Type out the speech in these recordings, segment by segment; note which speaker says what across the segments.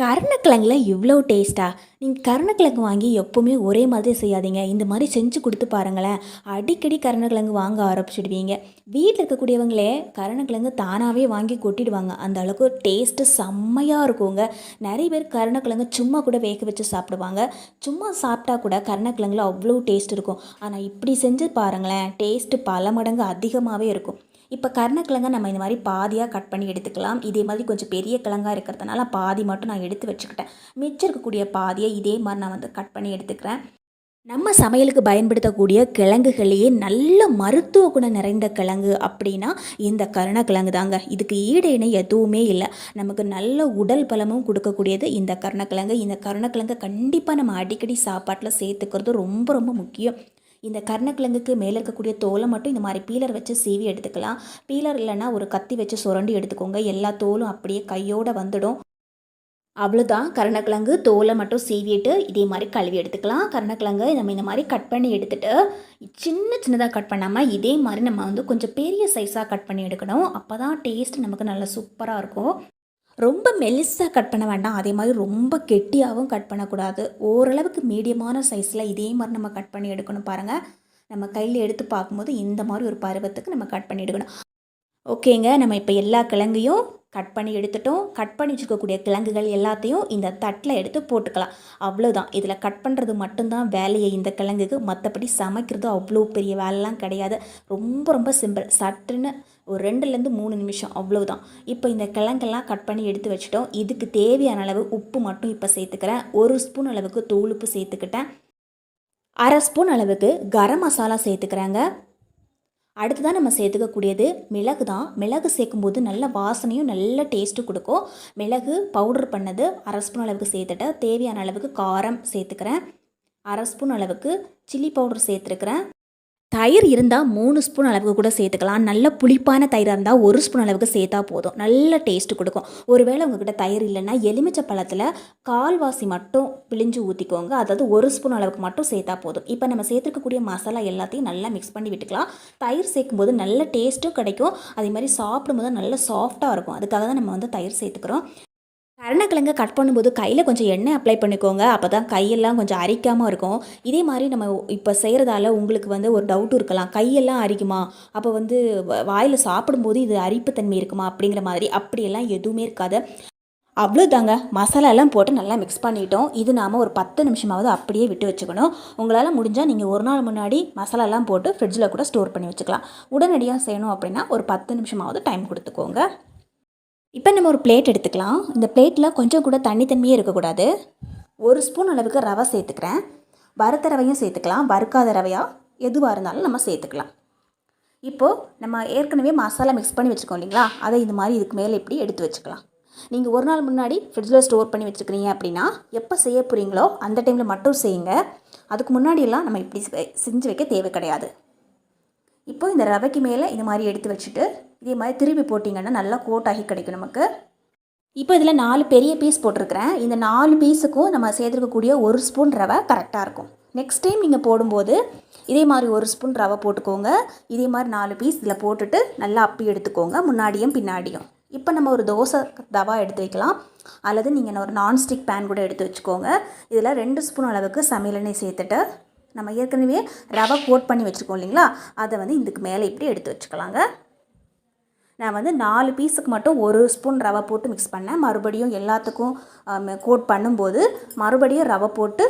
Speaker 1: கருணக்கிழங்குல இவ்வளோ டேஸ்ட்டாக நீங்கள் கருணக்கிழங்கு வாங்கி எப்போவுமே ஒரே மாதிரி செய்யாதீங்க. இந்த மாதிரி செஞ்சு கொடுத்து பாருங்களேன். அடிக்கடி கருணக்கிழங்கு வாங்க ஆரம்பிச்சிடுவீங்க. வீட்டில் இருக்கக்கூடியவங்களே கருணக்கிழங்கு தானாகவே வாங்கி கொட்டிடுவாங்க. அந்த அளவுக்கு டேஸ்ட்டு செம்மையாக இருக்குங்க. நிறைய பேர் கருணக்கிழங்கு சும்மா கூட வேக வச்சு சாப்பிடுவாங்க. சும்மா சாப்பிட்டா கூட கருணக்கிழங்குல அவ்வளோ டேஸ்ட் இருக்கும். ஆனால் இப்படி செஞ்சு பாருங்களேன் டேஸ்ட்டு பல மடங்கு அதிகமாகவே இருக்கும். இப்போ கருணக்கிழங்க நம்ம இந்த மாதிரி பாதியாக கட் பண்ணி எடுத்துக்கலாம். இதே மாதிரி கொஞ்சம் பெரிய கிழங்காக இருக்கிறதுனால பாதி மட்டும் நான் எடுத்து வச்சுக்கிட்டேன். மிச்சம் இருக்கக்கூடிய பாதியை இதே மாதிரி நான் வந்து கட் பண்ணி எடுத்துக்கிறேன். நம்ம சமையலுக்கு பயன்படுத்தக்கூடிய கிழங்குகளையே நல்ல மருத்துவ குணம் நிறைந்த கிழங்கு அப்படின்னா இந்த கருணக்கிழங்கு தாங்க. இதுக்கு ஈடு இணை எதுவுமே இல்லை. நமக்கு நல்ல உடல் பலமும் கொடுக்கக்கூடியது இந்த கருணக்கிழங்கு. இந்த கருணக்கிழங்கை கண்டிப்பாக நம்ம அடிக்கடி சாப்பாட்டில் சேர்த்துக்கிறது ரொம்ப ரொம்ப முக்கியம். இந்த கருணக்கிழங்குக்கு மேலே இருக்கக்கூடிய தோலை மட்டும் இந்த மாதிரி பீலர் வச்சு சீவி எடுத்துக்கலாம். பீலர் இல்லைன்னா ஒரு கத்தி வச்சு சுரண்டி எடுத்துக்கோங்க. எல்லா தோலும் அப்படியே கையோடு வந்துடும். அவ்வளோதான் கருணக்கிழங்கு தோலை மட்டும் சீவிட்டு இதே மாதிரி கழுவி எடுத்துக்கலாம். கருணக்கிழங்கு நம்ம இந்த மாதிரி கட் பண்ணி எடுத்துகிட்டு சின்ன சின்னதாக கட் பண்ணாமல் இதே மாதிரி நம்ம வந்து கொஞ்சம் பெரிய சைஸாக கட் பண்ணி எடுக்கணும். அப்போ தான் டேஸ்ட் நமக்கு நல்லா சூப்பராக இருக்கும். ரொம்ப மெலிசாக கட் பண்ண வேண்டாம். அதே மாதிரி ரொம்ப கெட்டியாகவும் கட் பண்ணக்கூடாது. ஓரளவுக்கு மீடியமான சைஸில் இதே மாதிரி நம்ம கட் பண்ணி எடுக்கணும் பாருங்கள் நம்ம கையில் எடுத்து பார்க்கும்போது இந்த மாதிரி ஒரு பருவத்துக்கு நம்ம கட் பண்ணி எடுக்கணும். ஓகேங்க. நம்ம இப்போ எல்லா கிழங்கையும் கட் பண்ணி எடுத்துட்டோம். கட் பண்ணி வச்சுருக்கக்கூடிய கிழங்குகள் எல்லாத்தையும் இந்த தட்டில் எடுத்து போட்டுக்கலாம். அவ்வளோதான் இதில் கட் பண்ணுறது மட்டும்தான் வேலையை. இந்த கிழங்குக்கு மற்றபடி சமைக்கிறது அவ்வளோ பெரிய வேலைலாம் கிடையாது. ரொம்ப ரொம்ப சிம்பிள். சட்டுன்னு ஒரு ரெண்டுலேருந்து மூணு நிமிஷம் அவ்வளோதான் இப்போ இந்த கிழங்கெல்லாம் கட் பண்ணி எடுத்து வச்சுட்டோம். இதுக்கு தேவையான அளவு உப்பு மட்டும் இப்போ சேர்த்துக்கிறேன். ஒரு ஸ்பூன் அளவுக்கு தூள் உப்பு சேர்த்துக்கிட்டேன். அரை ஸ்பூன் அளவுக்கு கரம் மசாலா சேர்த்துக்கிறேங்க. அடுத்ததான் நம்ம சேர்த்துக்கக்கூடியது மிளகு தான். மிளகு சேர்க்கும்போது நல்ல வாசனையும் நல்ல டேஸ்ட்டும் கொடுக்கும். மிளகு பவுடர் பண்ணது அரை ஸ்பூன் அளவுக்கு சேர்த்துட்டேன். தேவையான அளவுக்கு காரம் சேர்த்துக்கிறேன். அரை ஸ்பூன் அளவுக்கு சில்லி பவுடர் சேர்த்துருக்குறேன். தயிர் இருந்தால் மூணு ஸ்பூன் அளவுக்கு கூட சேர்த்துக்கலாம். நல்ல புளிப்பான தயிராக இருந்தால் ஒரு ஸ்பூன் அளவுக்கு சேர்த்தா போதும். நல்ல டேஸ்ட்டு கொடுக்கும். ஒருவேளை உங்ககிட்ட தயிர் இல்லைன்னா எலுமிச்சை பழத்தில் கால்வாசி மட்டும் பிழிஞ்சு ஊற்றிக்கோங்க அதாவது ஒரு ஸ்பூன் அளவுக்கு மட்டும் சேர்த்தா போதும். இப்போ நம்ம சேர்த்துருக்கக்கூடிய மசாலா எல்லாத்தையும் நல்லா மிக்ஸ் பண்ணி விட்டுக்கலாம். தயிர் சேர்க்கும்போது நல்ல டேஸ்ட்டும் கிடைக்கும். அதே மாதிரி சாப்பிடும்போது நல்ல சாஃப்டாக இருக்கும். அதுக்காக தான் நம்ம வந்து தயிர் சேர்த்துக்கிறோம். கருணக்கிழங்க கட் பண்ணும்போது கையில் கொஞ்சம் எண்ணெய் அப்ளை பண்ணிக்கோங்க. அப்போ தான் கையெல்லாம் கொஞ்சம் அரிக்காமல் இருக்கும். இதே மாதிரி நம்ம இப்போ செய்கிறதால உங்களுக்கு வந்து ஒரு டவுட் இருக்கலாம். கையெல்லாம் அரிக்குமா? அப்போ வந்து வாயில் சாப்பிடும்போது இது அரிப்புத்தன்மை இருக்குமா? அப்படிங்கிற மாதிரி அப்படியெல்லாம் எதுவுமே இருக்காது. அவ்வளோதாங்க மசாலாலாம் போட்டு நல்லா மிக்ஸ் பண்ணிட்டோம். இது நாம் ஒரு பத்து நிமிஷமாவது அப்படியே விட்டு வச்சுக்கணும். உங்களால் முடிஞ்சால் நீங்கள் ஒரு நாள் முன்னாடி மசாலாலாம் போட்டு ஃப்ரிட்ஜில் கூட ஸ்டோர் பண்ணி வச்சுக்கலாம். உடனடியாக செய்யணும் அப்படின்னா ஒரு பத்து நிமிஷமாவது டைம் கொடுத்துக்கோங்க. இப்போ நம்ம ஒரு பிளேட் எடுத்துக்கலாம். இந்த பிளேட்டில் கொஞ்சம் கூட தண்ணி தண்ணியே இருக்கக்கூடாது. ஒரு ஸ்பூன் அளவுக்கு ரவை சேர்த்துக்கிறேன். வறுத்த ரவையும் சேர்த்துக்கலாம். வறுக்காத ரவையா எதுவாக இருந்தாலும் நம்ம சேர்த்துக்கலாம். இப்போது நம்ம ஏற்கனவே மசாலா மிக்ஸ் பண்ணி வச்சுருக்கோம் இல்லைங்களா? அதை இந்த மாதிரி இதுக்கு மேலே இப்படி எடுத்து வச்சுக்கலாம். நீங்கள் ஒரு நாள் முன்னாடி ஃப்ரிட்ஜில் ஸ்டோர் பண்ணி வச்சுக்கிறீங்க அப்படின்னா எப்போ செய்ய போகிறீங்களோ அந்த டைமில் மட்டும் செய்யுங்க. அதுக்கு முன்னாடியெல்லாம் நம்ம இப்படி செஞ்சு வைக்க தேவை கிடையாது. இப்போ இந்த ரவைக்கு மேலே இந்த மாதிரி எடுத்து வச்சுட்டு இதே மாதிரி திருப்பி போட்டிங்கன்னா நல்லா கோட் ஆகி கிடைக்கும் நமக்கு. இப்போ இதில் நாலு பெரிய பீஸ் போட்டிருக்கிறேன். இந்த நாலு பீஸுக்கும் நம்ம சேர்த்துருக்கக்கூடிய ஒரு ஸ்பூன் ரவை கரெக்டாக இருக்கும். நெக்ஸ்ட் டைம் நீங்கள் போடும்போது இதே மாதிரி ஒரு ஸ்பூன் ரவை போட்டுக்கோங்க. இதே மாதிரி நாலு பீஸ் இதில் போட்டுட்டு நல்லா அப்பி எடுத்துக்கோங்க. முன்னாடியும் பின்னாடியும். இப்போ நம்ம ஒரு தோசை தவா எடுத்து வைக்கலாம். அல்லது நீங்கள் ஒரு நான்ஸ்டிக் பேன் கூட எடுத்து வச்சுக்கோங்க. இதில் ரெண்டு ஸ்பூன் அளவுக்கு சமையலெண்ணெய் சேர்த்துட்டு நம்ம ஏற்கனவே ரவை கோட் பண்ணி வச்சுருக்கோம் இல்லைங்களா? அதை வந்து இதுக்கு மேலே இப்படி எடுத்து வச்சுக்கலாங்க. நான் வந்து நாலு பீஸுக்கு மட்டும் ஒரு ஸ்பூன் ரவை போட்டு மிக்ஸ் பண்ணேன். மறுபடியும் எல்லாத்துக்கும் கோட் பண்ணும்போது மறுபடியும் ரவை போட்டு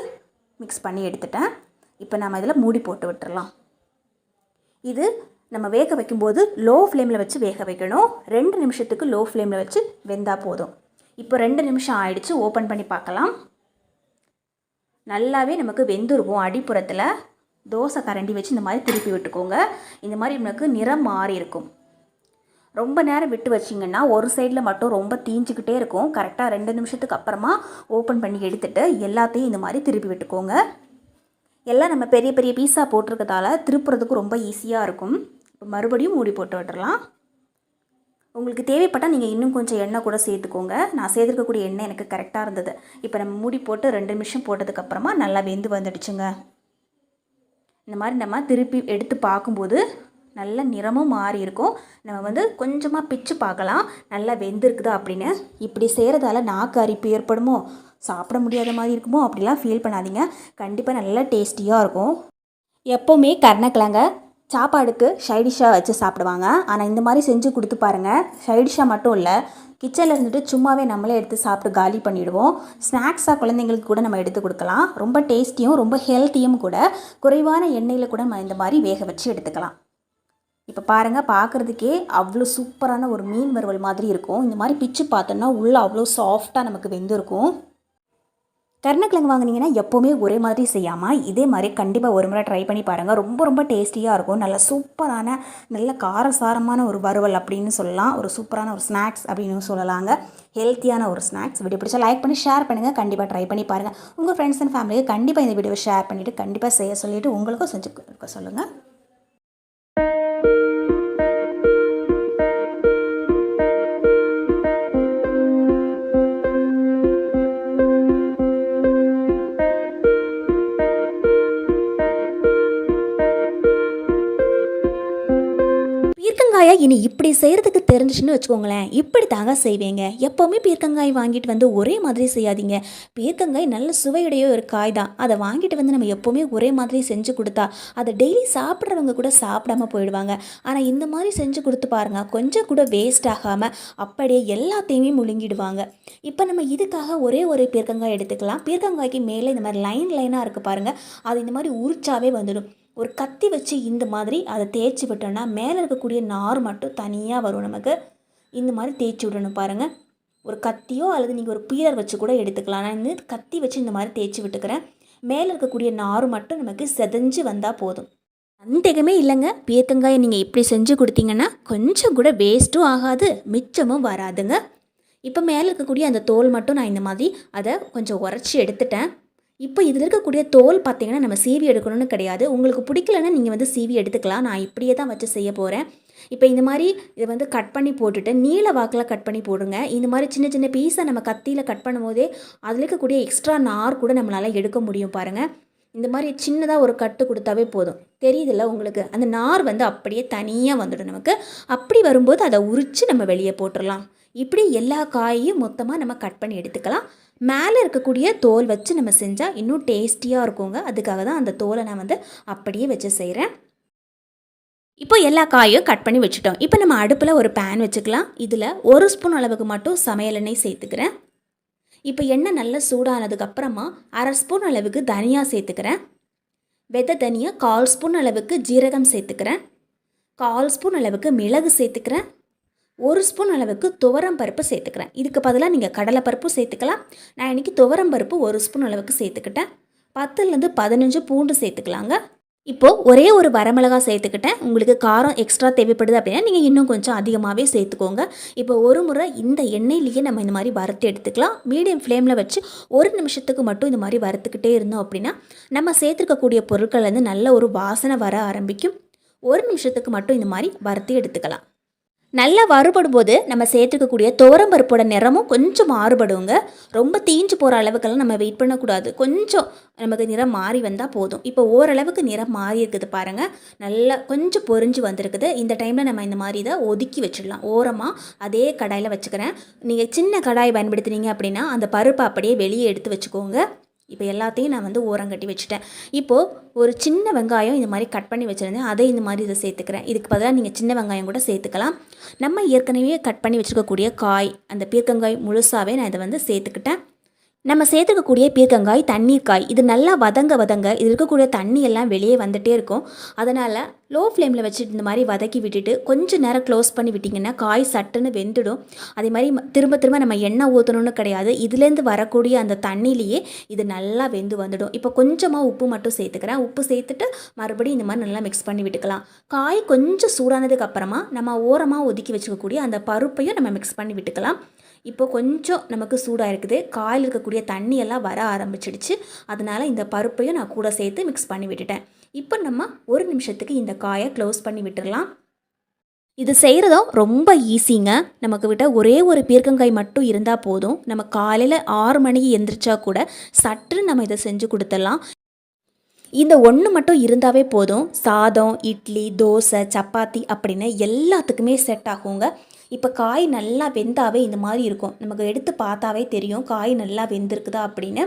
Speaker 1: மிக்ஸ் பண்ணி எடுத்துட்டேன். இப்போ நம்ம இதில் மூடி போட்டு விட்டுறலாம். இது நம்ம வேக வைக்கும்போது லோ ஃப்ளேமில் வச்சு வேக வைக்கணும். ரெண்டு நிமிஷத்துக்கு லோ ஃப்ளேமில் வச்சு வெந்தால் போதும். இப்போ ரெண்டு நிமிஷம் ஆயிடுச்சு ஓப்பன் பண்ணி பார்க்கலாம். நல்லாவே நமக்கு வெந்துருக்கும் அடிப்புறத்தில். தோசை கரண்டி வச்சு இந்த மாதிரி திருப்பி விட்டுக்கோங்க. இந்த மாதிரி நமக்கு நிறம் மாறி இருக்கும் ரொம்ப நேரம் விட்டு வச்சிங்கன்னா ஒரு சைடில் மட்டும் ரொம்ப தீஞ்சிக்கிட்டே இருக்கும். கரெக்டாக ரெண்டு நிமிஷத்துக்கு அப்புறமா ஓப்பன் பண்ணி எடுத்துகிட்டு எல்லாத்தையும் இந்த மாதிரி திருப்பி விட்டுக்கோங்க. எல்லாம் நம்ம பெரிய பெரிய பீஸாக போட்டிருக்கதால திருப்புறதுக்கு ரொம்ப ஈஸியாக இருக்கும். இப்போ மறுபடியும் மூடி போட்டு விட்டுறலாம். உங்களுக்கு தேவைப்பட்டால் நீங்கள் இன்னும் கொஞ்சம் எண்ணெய் கூட சேர்த்துக்கோங்க. நான் சேர்த்துருக்கக்கூடிய எண்ணெய் எனக்கு கரெக்டாக இருந்தது. இப்போ நம்ம மூடி போட்டு ரெண்டு நிமிஷம் போட்டதுக்கப்புறமா நல்லா வெந்து வந்துடுச்சுங்க. இந்த மாதிரி நம்ம திருப்பி எடுத்து பார்க்கும்போது நல்ல நிறமும் மாறி இருக்கும். நம்ம வந்து கொஞ்சமாக பிச்சு பார்க்கலாம். நல்லா வெந்திருக்குதா அப்படின்னு. இப்படி செய்கிறதால நாக்கு அரிப்பு ஏற்படுமோ? சாப்பிட முடியாத மாதிரி இருக்குமோ? அப்படிலாம் ஃபீல் பண்ணாதீங்க. கண்டிப்பாக நல்லா டேஸ்டியாக இருக்கும். எப்போவுமே கருணக்கிழங்க சாப்பாடுக்கு சைடிஷாக வச்சு சாப்பிடுவாங்க. ஆனால் இந்த மாதிரி செஞ்சு கொடுத்து பாருங்கள் சைடிஷாக மட்டும் இல்லை கிச்சனில் இருந்துட்டு சும்மாவே நம்மளே எடுத்து சாப்பிட்டு காலி பண்ணிவிடுவோம் ஸ்நாக்ஸாக குழந்தைங்களுக்கு கூட நம்ம எடுத்து கொடுக்கலாம். ரொம்ப டேஸ்டியும் ரொம்ப ஹெல்த்தியும் கூட குறைவான எண்ணெயில் கூட நம்ம இந்த மாதிரி வேக வச்சு எடுத்துக்கலாம். இப்போ பாருங்கள் பார்க்குறதுக்கே அவ்வளோ சூப்பரான ஒரு மீன் வறுவல் மாதிரி இருக்கும். இந்த மாதிரி பிச்சு பார்த்தோன்னா உள்ளே அவ்வளோ சாஃப்டாக நமக்கு வெந்திருக்கும். கருணக்கிழங்கு வாங்குனீங்கன்னா எப்போவுமே ஒரே மாதிரி செய்யாமல் இதே மாதிரி கண்டிப்பாக ஒரு முறை ட்ரை பண்ணி பாருங்கள் ரொம்ப ரொம்ப டேஸ்டியாக இருக்கும். நல்ல சூப்பரான நல்ல காரசாரமான ஒரு வறுவல் அப்படின்னு சொல்லலாம். ஒரு சூப்பரான ஒரு ஸ்நாக்ஸ் அப்படின்னு சொல்லலாங்க. ஹெல்த்தியான ஒரு ஸ்நாக்ஸ் வீடியோ பிடிச்சா லைக் பண்ணி ஷேர் பண்ணுங்கள் கண்டிப்பாக ட்ரை பண்ணி பாருங்கள் உங்கள் ஃப்ரெண்ட்ஸ் அண்ட் ஃபேமிலிக்கு கண்டிப்பாக இந்த வீடியோவை ஷேர் பண்ணிவிட்டு கண்டிப்பாக செய்ய சொல்லிவிட்டு உங்களுக்கும் செஞ்சு கொடுக்க சொல்லுங்கள் பீர்க்கங்காயை இனி இப்படி செய்கிறதுக்கு தெரிஞ்சிச்சுன்னு வச்சுக்கோங்களேன். இப்படி தாங்க செய்வீங்க. எப்போவுமே பீர்க்கங்காய் வாங்கிட்டு வந்து ஒரே மாதிரி செய்யாதீங்க. பீர்க்கங்காய் நல்ல சுவையுடைய ஒரு காய் தான் அதை வாங்கிட்டு வந்து நம்ம எப்போவுமே ஒரே மாதிரி செஞ்சு கொடுத்தா அதை டெய்லி சாப்பிட்றவங்க கூட சாப்பிடாம போயிடுவாங்க. ஆனால் இந்த மாதிரி செஞ்சு கொடுத்து பாருங்க. கொஞ்சம் கூட வேஸ்ட் ஆகாமல் அப்படியே எல்லாத்தையுமே முழுங்கிடுவாங்க. இப்போ நம்ம இதுக்காக ஒரே ஒரு பீர்க்கங்காய் எடுத்துக்கலாம். பீர்க்கங்காய்க்கு மேலே இந்த மாதிரி லைன் லைனாக இருக்குது பாருங்கள் அது இந்த மாதிரி உரிச்சாவே வந்துடும். ஒரு கத்தி வச்சு இந்த மாதிரி அதை தேய்ச்சி விட்டோன்னா மேலே இருக்கக்கூடிய நார் மட்டும் தனியாக வரும் நமக்கு. இந்த மாதிரி தேய்ச்சி விடணும் பாருங்கள் ஒரு கத்தியோ அல்லது நீங்கள் ஒரு பீலர் வச்சு கூட எடுத்துக்கலாம். நான் இந்த கத்தி வச்சு இந்த மாதிரி தேய்ச்சி விட்டுக்கிறேன். மேலே இருக்கக்கூடிய நார் மட்டும் நமக்கு செதஞ்சு வந்தால் போதும். சந்தேகமே இல்லைங்க. பீர்க்கங்காயை நீங்கள் இப்படி செஞ்சு கொடுத்தீங்கன்னா கொஞ்சம் கூட வேஸ்ட்டும் ஆகாது மிச்சமும் வராதுங்க. இப்போ மேலே இருக்கக்கூடிய அந்த தோல் மட்டும் நான் இந்த மாதிரி அதை கொஞ்சம் உரைச்சி எடுத்துட்டேன். இப்போ இதில் இருக்கக்கூடிய தோல் பார்த்தீங்கன்னா நம்ம சீவி எடுக்கணும்னு கிடையாது. உங்களுக்கு பிடிக்கலன்னா நீங்கள் வந்து சீவி எடுத்துக்கலாம். நான் இப்படியே தான் வச்சு செய்ய போகிறேன் இப்போ இந்த மாதிரி இதை வந்து கட் பண்ணி போட்டுட்டு நீல வாக்கில் கட் பண்ணி போடுங்க. இந்த மாதிரி சின்ன சின்ன பீஸை நம்ம கத்தியில் கட் பண்ணும்போதே அதில் இருக்கக்கூடிய எக்ஸ்ட்ரா நார் கூட நம்மளால் எடுக்க முடியும் பாருங்கள் இந்த மாதிரி சின்னதாக ஒரு கட்டு கொடுத்தாவே போதும். தெரியுதுல்ல உங்களுக்கு? அந்த நார் வந்து அப்படியே தனியாக வந்துடும் நமக்கு. அப்படி வரும்போது அதை உரித்து நம்ம வெளியே போட்டுடலாம். இப்படி எல்லா காயையும் மொத்தமாக நம்ம கட் பண்ணி எடுத்துக்கலாம். மேலே இருக்கக்கூடிய தோல் வச்சு நம்ம செஞ்சால் இன்னும் டேஸ்டியாக இருக்குங்க. அதுக்காக தான் அந்த தோலை நான் வந்து அப்படியே வச்சு செய்கிறேன் இப்போ எல்லா காயும் கட் பண்ணி வச்சுட்டோம். இப்போ நம்ம அடுப்பில் ஒரு பேன் வச்சுக்கலாம். இதில் ஒரு ஸ்பூன் அளவுக்கு மட்டும் சமையல் எண்ணெய் சேர்த்துக்கிறேன். இப்போ எண்ணெய் நல்லா சூடானதுக்கப்புறமா அரை ஸ்பூன் அளவுக்கு தனியா சேர்த்துக்கிறேன். வெதை தனியாக கால் ஸ்பூன் அளவுக்கு ஜீரகம் சேர்த்துக்கிறேன். கால் ஸ்பூன் அளவுக்கு மிளகு சேர்த்துக்கிறேன். ஒரு ஸ்பூன் அளவுக்கு துவரம் பருப்பு சேர்த்துக்கிறேன். இதுக்கு பதிலாக நீங்கள் கடலைப்பருப்பும் சேர்த்துக்கலாம். நான் இன்றைக்கி துவரம் பருப்பு ஒரு ஸ்பூன் அளவுக்கு சேர்த்துக்கிட்டேன். பத்துலேருந்து பதினஞ்சு பூண்டு சேர்த்துக்கலாங்க. இப்போது ஒரே ஒரு வரமிளகா சேர்த்துக்கிட்டேன். உங்களுக்கு காரம் எக்ஸ்ட்ரா தேவைப்படுது அப்படின்னா நீங்கள் இன்னும் கொஞ்சம் அதிகமாகவே சேர்த்துக்கோங்க. இப்போ ஒரு முறை இந்த எண்ணெயிலேயே நம்ம இந்த மாதிரி வறுத்து எடுத்துக்கலாம். மீடியம் ஃப்ளேமில் வச்சு ஒரு நிமிஷத்துக்கு மட்டும் இந்த மாதிரி வறுத்துக்கிட்டே இருந்தோம் அப்படின்னா நம்ம சேர்த்துருக்கக்கூடிய பொருட்கள் வந்து நல்ல ஒரு வாசனை வர ஆரம்பிக்கும். ஒரு நிமிஷத்துக்கு மட்டும் இந்த மாதிரி வறுத்து எடுத்துக்கலாம். நல்லா வறுபடும் போது நம்ம சேர்த்துக்கக்கூடிய துவரம்பருப்போட நிறமும் கொஞ்சம் மாறுபடுங்க. ரொம்ப தீஞ்சு போகிற அளவுக்கெல்லாம் நம்ம வெயிட் பண்ணக்கூடாது. கொஞ்சம் நமக்கு நிறம் மாறி வந்தால் போதும். இப்போ ஓரளவுக்கு நிறம் மாறி இருக்குது பாருங்கள் நல்லா கொஞ்சம் பொரிஞ்சு வந்திருக்குது. இந்த டைமில் நம்ம இந்த மாதிரி இதை ஒதுக்கி வச்சிடலாம். ஓரமாக அதே கடாயில் வச்சுக்கிறேன். நீங்கள் சின்ன கடாய் பயன்படுத்துனீங்க அப்படின்னா அந்த பருப்பை அப்படியே வெளியே எடுத்து வச்சுக்கோங்க. இப்போ எல்லாத்தையும் நான் வந்து ஓரம் கட்டி வச்சுட்டேன். இப்போது ஒரு சின்ன வெங்காயம் இந்த மாதிரி கட் பண்ணி வச்சுருந்தேன். அதை இந்த மாதிரி இதை சேர்த்துக்கிறேன். இதுக்கு பதிலாக நீங்கள் சின்ன வெங்காயம் கூட சேர்த்துக்கலாம். நம்ம ஏற்கனவே கட் பண்ணி வச்சுருக்கக்கூடிய காய் அந்த பீர்க்கங்காய் முழுசாகவே நான் இதை வந்து சேர்த்துக்கிட்டேன். நம்ம சேர்த்துக்கக்கூடிய பீர்க்கங்காய் தண்ணீர் காய் இது நல்லா வதங்க வதங்க இது இருக்கக்கூடிய தண்ணி எல்லாம் வெளியே வந்துகிட்டே இருக்கும். அதனால் லோ ஃப்ளேமில் வச்சுட்டு இந்த மாதிரி வதக்கி விட்டுட்டு கொஞ்சம் நேரம் க்ளோஸ் பண்ணி விட்டிங்கன்னா காய் சட்டுன்னு வெந்துடும். அதே மாதிரி திரும்ப திரும்ப நம்ம எண்ணெய் ஊற்றணும்னு கிடையாது. இதுலேருந்து வரக்கூடிய அந்த தண்ணியிலேயே இது நல்லா வெந்து வந்துடும். இப்போ கொஞ்சமாக உப்பு மட்டும் சேர்த்துக்கிறேன். உப்பு சேர்த்துட்டு மறுபடியும் இந்த மாதிரி நல்லா மிக்ஸ் பண்ணி விட்டுக்கலாம். காய் கொஞ்சம் சூடானதுக்கு அப்புறமா நம்ம ஓரமாக ஒதுக்கி வச்சுக்கக்கூடிய அந்த பருப்பையும் நம்ம மிக்ஸ் பண்ணி விட்டுக்கலாம். இப்போ கொஞ்சம் நமக்கு சூடாக இருக்குது காயில் இருக்கக்கூடிய தண்ணியெல்லாம் வர ஆரம்பிச்சிடுச்சு. அதனால் இந்த பருப்பையும் நான் கூட சேர்த்து மிக்ஸ் பண்ணி விட்டுட்டேன். இப்போ நம்ம ஒரு நிமிஷத்துக்கு இந்த காயை க்ளோஸ் பண்ணி விட்டுடலாம் இது செய்கிறதும் ரொம்ப ஈஸிங்க நமக்கு விட்ட ஒரே ஒரு பீர்க்கங்காய் மட்டும் இருந்தால் போதும். நம்ம காலையில் ஆறு மணிக்கு எந்திரிச்சா கூட சற்று நம்ம இதை செஞ்சு கொடுத்துடலாம். இந்த ஒன்று மட்டும் இருந்தாவே போதும். சாதம் இட்லி தோசை சப்பாத்தி அப்படின்னு எல்லாத்துக்குமே செட் ஆகுங்க. இப்போ காய் நல்லா வெந்தாவே இந்த மாதிரி இருக்கும். நமக்கு எடுத்து பார்த்தாவே தெரியும். காய் நல்லா வெந்திருக்குதா அப்படின்னு.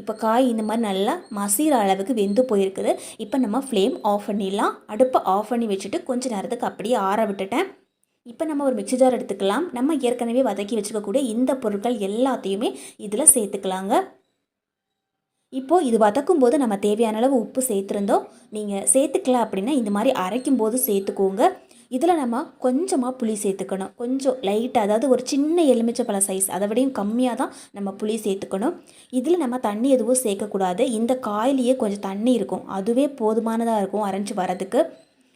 Speaker 1: இப்போ காய் இந்த மாதிரி நல்லா மசிகிற அளவுக்கு வெந்து போயிருக்குது. இப்போ நம்ம ஃப்ளேம் ஆஃப் பண்ணிடலாம். அடுப்பை ஆஃப் பண்ணி வச்சுட்டு கொஞ்சம் நேரத்துக்கு அப்படியே ஆற விட்டுட்டேன். இப்போ நம்ம ஒரு மிக்சி ஜார் எடுத்துக்கலாம். நம்ம ஏற்கனவே வதக்கி வச்சுக்கக்கூடிய இந்த பொருட்கள் எல்லாத்தையுமே இதில் சேர்த்துக்கலாங்க. இப்போது இது வதக்கும் போது நம்ம தேவையான அளவு உப்பு சேர்த்துருந்தோம். நீங்கள் சேர்த்துக்கல அப்படின்னா இந்த மாதிரி அரைக்கும் போது சேர்த்துக்கோங்க. இதில் நம்ம கொஞ்சமாக புளி சேர்த்துக்கணும். கொஞ்சம் லைட்டாக அதாவது ஒரு சின்ன எலுமிச்சப்பழ சைஸ் அதை விடையும் கம்மியாக தான் நம்ம புளி சேர்த்துக்கணும். இதில் நம்ம தண்ணி எதுவும் சேர்க்கக்கூடாது. இந்த காயிலேயே கொஞ்சம் தண்ணி இருக்கும். அதுவே போதுமானதாக இருக்கும் அரைஞ்சி வரதுக்கு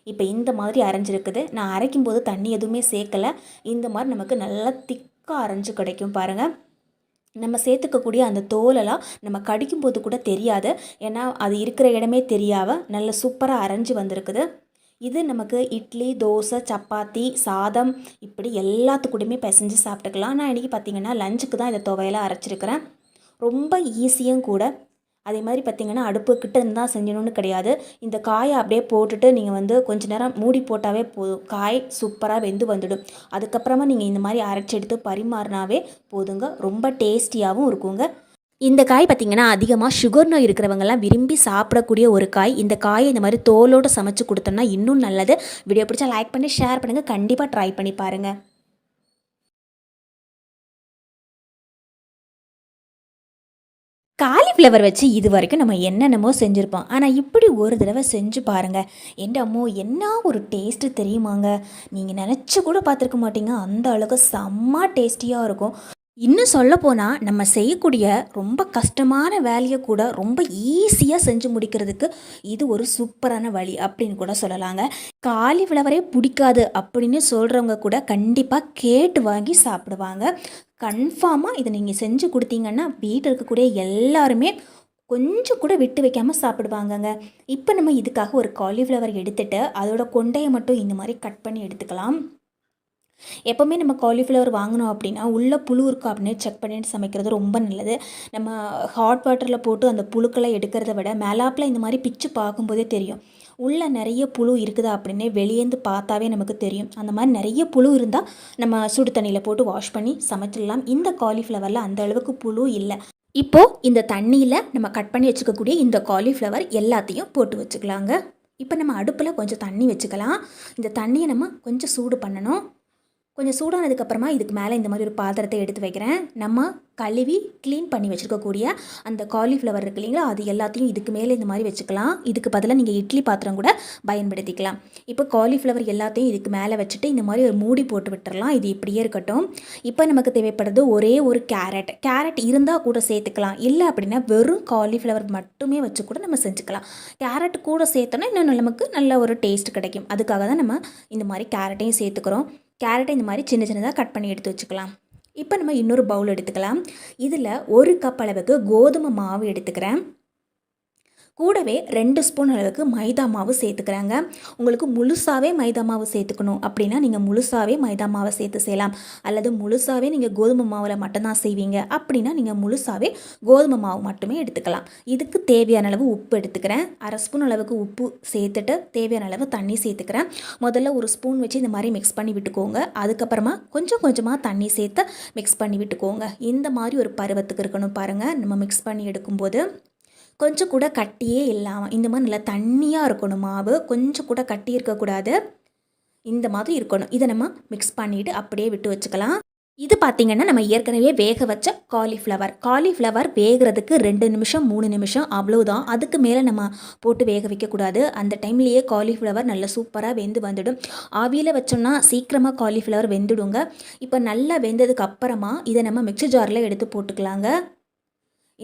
Speaker 1: இப்போ இந்த மாதிரி அரைஞ்சிருக்குது. நான் அரைக்கும் போது தண்ணி எதுவுமே சேர்க்கலை. இந்த மாதிரி நமக்கு நல்லா திக்காக அரைஞ்சு கிடைக்கும் பாருங்கள் நம்ம சேர்த்துக்கக்கூடிய அந்த தோலெல்லாம் நம்ம கடிக்கும்போது கூட தெரியாது. ஏன்னா அது இருக்கிற இடமே தெரியாத நல்ல சூப்பராக அரைஞ்சு வந்திருக்குது. இது நமக்கு இட்லி தோசை சப்பாத்தி சாதம் இப்படி எல்லாத்துக்கூடயுமே பிசைஞ்சு சாப்பிட்டுக்கலாம். நான் இன்றைக்கி பார்த்தீங்கன்னா லஞ்சுக்கு தான் இதை துவையெல்லாம் அரைச்சிருக்கிறேன். ரொம்ப ஈஸியும் கூட. அதே மாதிரி பார்த்திங்கன்னா அடுப்பு கிட்ட இருந்து தான் செஞ்சணும்னு கிடையாது. இந்த காயை அப்படியே போட்டுட்டு நீங்கள் வந்து கொஞ்ச நேரம் மூடி போட்டாவே போதும். காய் சூப்பராக வெந்து வந்துடும். அதுக்கப்புறமா நீங்கள் இந்த மாதிரி அரைச்சி எடுத்து பரிமாறினாவே போதுங்க. ரொம்ப டேஸ்டியாகவும் இருக்குங்க. இந்த காய் பார்த்திங்கன்னா அதிகமாக சுகர் நோய் இருக்கிறவங்கலாம் விரும்பி சாப்பிடக்கூடிய ஒரு காய். இந்த காயை இந்த மாதிரி தோலோடு சமைச்சு கொடுத்தோம்னா இன்னும் நல்லது. வீடியோ பிடிச்சா லைக் பண்ணி ஷேர் பண்ணுங்கள் கண்டிப்பாக ட்ரை பண்ணி பாருங்கள் காலிஃப்ளவர் வச்சு இது வரைக்கும் நம்ம என்னென்னமோ செஞ்சுருப்போம். ஆனால் இப்படி ஒரு தடவை செஞ்சு பாருங்கள் என் என்ன ஒரு டேஸ்ட்டு தெரியுமாங்க? நீங்கள் நினச்சி கூட பார்த்துருக்க மாட்டீங்க. அந்த அளவுக்கு செம்ம டேஸ்டியாக இருக்கும். இன்னும் சொல்லப்போனால் நம்ம செய்யக்கூடிய ரொம்ப கஷ்டமான வேலையை கூட ரொம்ப ஈஸியாக செஞ்சு முடிக்கிறதுக்கு இது ஒரு சூப்பரான வழி அப்படின்னு கூட சொல்லலாங்க. காலிஃப்ளவரே பிடிக்காது அப்படின்னு சொல்கிறவங்க கூட கண்டிப்பாக கேட்டு வாங்கி சாப்பிடுவாங்க. கன்ஃபார்மாக இதை நீங்கள் செஞ்சு கொடுத்தீங்கன்னா வீட்டில் இருக்கக்கூடிய எல்லாருமே கொஞ்சம் கூட விட்டு வைக்காமல் சாப்பிடுவாங்கங்க. இப்போ நம்ம இதுக்காக ஒரு காலிஃப்ளவர் எடுத்துகிட்டு அதோட கொண்டையை மட்டும் இந்த மாதிரி கட் பண்ணி எடுத்துக்கலாம். எப்போவுமே நம்ம காலிஃப்ளவர் வாங்கினோம் அப்படின்னா உள்ளே புழு இருக்கா அப்படின்னு செக் பண்ணிட்டு சமைக்கிறது ரொம்ப நல்லது. நம்ம ஹாட் வாட்டரில் போட்டு அந்த புழுக்களை எடுக்கிறத விட மேலாப்பில் இந்த மாதிரி பிச்சு பார்க்கும்போதே தெரியும். உள்ளே நிறைய புழு இருக்குதா அப்படின்னு வெளியேந்து பார்த்தாவே நமக்கு தெரியும். அந்த மாதிரி நிறைய புழு இருந்தால் நம்ம சுடு தண்ணியில் போட்டு வாஷ் பண்ணி சமைச்சிடலாம். இந்த காலிஃப்ளவரில் அந்த அளவுக்கு புழு இல்லை. இப்போது இந்த தண்ணியில் நம்ம கட் பண்ணி வச்சுக்கக்கூடிய இந்த காலிஃப்ளவர் எல்லாத்தையும் போட்டு வச்சுக்கலாங்க. இப்போ நம்ம அடுப்பில் கொஞ்சம் தண்ணி வச்சுக்கலாம். இந்த தண்ணியை நம்ம கொஞ்சம் சூடு பண்ணணும். கொஞ்சம் சூடானதுக்கப்புறமா இதுக்கு மேலே இந்த மாதிரி ஒரு பாத்திரத்தை எடுத்து வைக்கிறேன். நம்ம கழுவி க்ளீன் பண்ணி வச்சுருக்கக்கூடிய அந்த காலிஃப்ளவர் இருக்கு இல்லைங்களா அது எல்லாத்தையும் இதுக்கு மேலே இந்த மாதிரி வச்சுக்கலாம். இதுக்கு பதிலாக நீங்கள் இட்லி பாத்திரம் கூட பயன்படுத்திக்கலாம். இப்போ காலிஃப்ளவர் எல்லாத்தையும் இதுக்கு மேலே வச்சுட்டு இந்த மாதிரி ஒரு மூடி போட்டு விட்டுறலாம். இது இப்படியே இருக்கட்டும். இப்போ நமக்கு தேவைப்படுறது ஒரே ஒரு கேரட் கேரட் இருந்தால் கூட சேர்த்துக்கலாம். இல்லை அப்படின்னா வெறும் காலிஃப்ளவர் மட்டுமே வச்சு கூட நம்ம செஞ்சுக்கலாம். கேரட் கூட சேர்த்தோன்னா இன்னும் நமக்கு நல்ல ஒரு டேஸ்ட் கிடைக்கும். அதுக்காக தான் நம்ம இந்த மாதிரி கேரட்டையும் சேர்த்துக்கிறோம். கேரட்டை இந்த மாதிரி சின்ன சின்னதாக கட் பண்ணி எடுத்து வச்சுக்கலாம். இப்போ நம்ம இன்னொரு பவுல் எடுத்துக்கலாம். இதில் ஒரு கப் அளவுக்கு கோதுமை மாவு எடுத்துக்கிறேன். கூடவே ரெண்டு ஸ்பூன் அளவுக்கு மைதா மாவு சேர்த்துக்கிறாங்க. உங்களுக்கு முழுசாகவே மைதா மாவு சேர்த்துக்கணும் அப்படின்னா நீங்கள் முழுசாகவே மைதா மாவை சேர்த்து செய்யலாம். அல்லது முழுசாகவே நீங்கள் கோதுமை மாவில் மட்டும்தான் செய்வீங்க அப்படின்னா நீங்கள் முழுசாகவே கோதுமை மாவு மட்டுமே எடுத்துக்கலாம். இதுக்கு தேவையான அளவு உப்பு எடுத்துக்கிறேன். அரை ஸ்பூன் அளவுக்கு உப்பு சேர்த்துட்டு தேவையான அளவு தண்ணி சேர்த்துக்கிறேன். முதல்ல ஒரு ஸ்பூன் வச்சு இந்த மாதிரி மிக்ஸ் பண்ணி விட்டுக்கோங்க. அதுக்கப்புறமா கொஞ்சம் கொஞ்சமாக தண்ணி சேர்த்து மிக்ஸ் பண்ணி விட்டுக்கோங்க. இந்த மாதிரி ஒரு பருவத்துக்கு இருக்கணும் பாருங்கள் நம்ம மிக்ஸ் பண்ணி எடுக்கும்போது கொஞ்சம் கூட கட்டியே இல்லாமல் இந்த மாதிரி நல்லா தண்ணியாக இருக்கணும் மாவு. கொஞ்சம் கூட கட்டி இருக்கக்கூடாது இந்த மாதிரி இருக்கணும். இதை நம்ம மிக்ஸ் பண்ணிவிட்டு அப்படியே விட்டு வச்சுக்கலாம். இது பார்த்திங்கன்னா நம்ம ஏற்கனவே வேக வச்ச காலிஃப்ளவர் காலிஃப்ளவர் வேகிறதுக்கு ரெண்டு நிமிஷம் மூணு நிமிஷம் அவ்வளோதான் அதுக்கு மேலே நம்ம போட்டு வேக வைக்கக்கூடாது. அந்த டைம்லேயே காலிஃப்ளவர் நல்லா சூப்பராக வெந்து வந்துடும். ஆவியில் வச்சோம்னா சீக்கிரமாக காலிஃப்ளவர் வெந்துடுங்க. இப்போ நல்லா வெந்ததுக்கு அப்புறமா இதை நம்ம மிக்சி ஜாரில் எடுத்து போட்டுக்கலாங்க.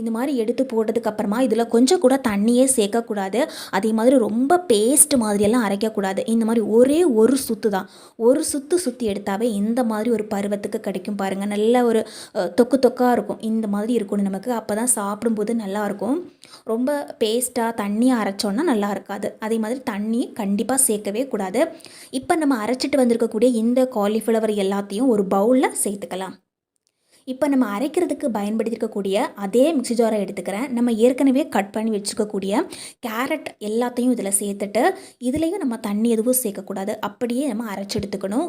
Speaker 1: இந்த மாதிரி எடுத்து போட்டதுக்கு அப்புறமா இதில் கொஞ்சம் கூட தண்ணியே சேர்க்கக்கூடாது. அதே மாதிரி ரொம்ப பேஸ்ட் மாதிரியெல்லாம் அரைக்கக்கூடாது. இந்த மாதிரி ஒரே ஒரு சுத்து தான். ஒரு சுத்து சுற்றி எடுத்தாவே இந்த மாதிரி ஒரு பருவத்துக்கு கிடைக்கும் பாருங்கள் நல்ல ஒரு தொக்கு தொக்காக இருக்கும். இந்த மாதிரி இருக்கணும் நமக்கு. அப்போ தான் சாப்பிடும்போது நல்லாயிருக்கும் ரொம்ப பேஸ்ட்டாக தண்ணியாக அரைச்சோன்னா நல்லா இருக்காது. அதே மாதிரி தண்ணி கண்டிப்பாக சேர்க்கவே கூடாது. இப்போ நம்ம அரைச்சிட்டு வந்திருக்கக்கூடிய இந்த காலிஃப்ளவர் எல்லாத்தையும் ஒரு பவுலில் சேர்த்துக்கலாம். இப்போ நம்ம அரைக்கிறதுக்கு பயன்படுத்தியிருக்கக்கூடிய அதே மிக்ஸி ஜாரை எடுத்துக்கிறேன். நம்ம ஏற்கனவே கட் பண்ணி வச்சுருக்கக்கூடிய கேரட் எல்லாத்தையும் இதில் சேர்த்துட்டு இதுலேயும் நம்ம தண்ணி எதுவும் சேர்க்கக்கூடாது. அப்படியே நம்ம அரைச்சி எடுத்துக்கணும்.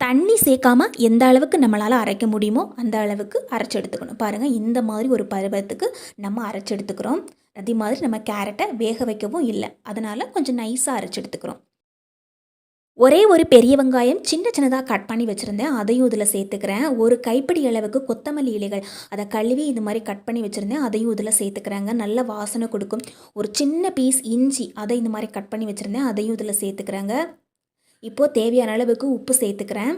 Speaker 1: தண்ணி சேர்க்காம எந்த அளவுக்கு நம்மளால் அரைக்க முடியுமோ அந்த அளவுக்கு அரைச்சி எடுத்துக்கணும். பாருங்கள் இந்த மாதிரி ஒரு பருவத்துக்கு நம்ம அரைச்சி எடுத்துக்கிறோம். அதே மாதிரி நம்ம கேரட்டை வேக வைக்கவும் இல்லை. அதனால் கொஞ்சம் நைஸாக அரைச்சி எடுத்துக்கிறோம். ஒரே ஒரு பெரிய வெங்காயம் சின்ன சின்னதாக கட் பண்ணி வச்சுருந்தேன். அதையும் இதில் சேர்த்துக்கிறேன். ஒரு கைப்பிடி அளவுக்கு கொத்தமல்லி இலைகள் அதை கழுவி இது மாதிரி கட் பண்ணி வச்சுருந்தேன். அதையும் இதில் சேர்த்துக்கிறேங்க. நல்ல வாசனை கொடுக்கும். ஒரு சின்ன பீஸ் இஞ்சி அதை இந்த மாதிரி கட் பண்ணி வச்சுருந்தேன். அதையும் இதில் சேர்த்துக்கிறேங்க. இப்போது தேவையான அளவுக்கு உப்பு சேர்த்துக்கிறேன்.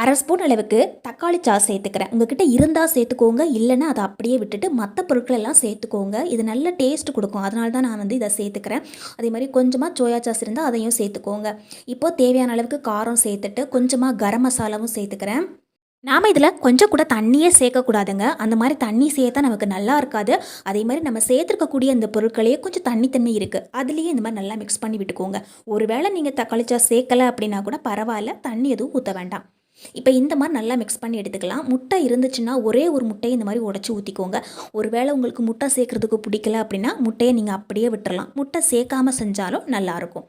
Speaker 1: அரை ஸ்பூன் அளவுக்கு தக்காளி சாஸ் சேர்த்துக்கிறேன். உங்ககிட்ட இருந்தால் சேர்த்துக்கோங்க இல்லைன்னா அதை அப்படியே விட்டுட்டு மற்ற பொருட்கள் எல்லாம் சேர்த்துக்கோங்க. இது நல்ல டேஸ்ட் கொடுக்கும். அதனால தான் நான் வந்து இதை சேர்த்துக்கிறேன். அதே மாதிரி கொஞ்சமாக சோயா சாஸ் இருந்தால் அதையும் சேர்த்துக்கோங்க. இப்போது தேவையான அளவுக்கு காரம் சேர்த்துட்டு கொஞ்சமாக கரம் மசாலாவும் சேர்த்துக்கிறேன். நாம் இதில் கொஞ்சம் கூட தண்ணியே சேர்க்கக்கூடாதுங்க. அந்த மாதிரி தண்ணி சேர்த்தா நமக்கு நல்லா இருக்காது. அதே மாதிரி நம்ம சேர்த்துருக்கக்கூடிய அந்த பொருட்களையே கொஞ்சம் தண்ணித்தன்மை இருக்குது அதுலேயே இந்த மாதிரி நல்லா மிக்ஸ் பண்ணி விட்டுக்கோங்க. ஒருவேளை நீங்கள் தக்காளி சாஸ் சேர்க்கலை அப்படின்னா கூட பரவாயில்ல. தண்ணி எதுவும் ஊற்ற வேண்டாம். இப்போ இந்த மாதிரி நல்லா மிக்ஸ் பண்ணி எடுத்துக்கலாம். முட்டை இருந்துச்சுன்னா ஒரே ஒரு முட்டையை இந்த மாதிரி உடச்சி ஊற்றிக்கோங்க ஒருவேளை உங்களுக்கு முட்டை சேர்க்குறதுக்கு பிடிக்கல அப்படின்னா முட்டையை நீங்கள் அப்படியே விட்டுறலாம். முட்டை சேர்க்காம செஞ்சாலும் நல்லாயிருக்கும்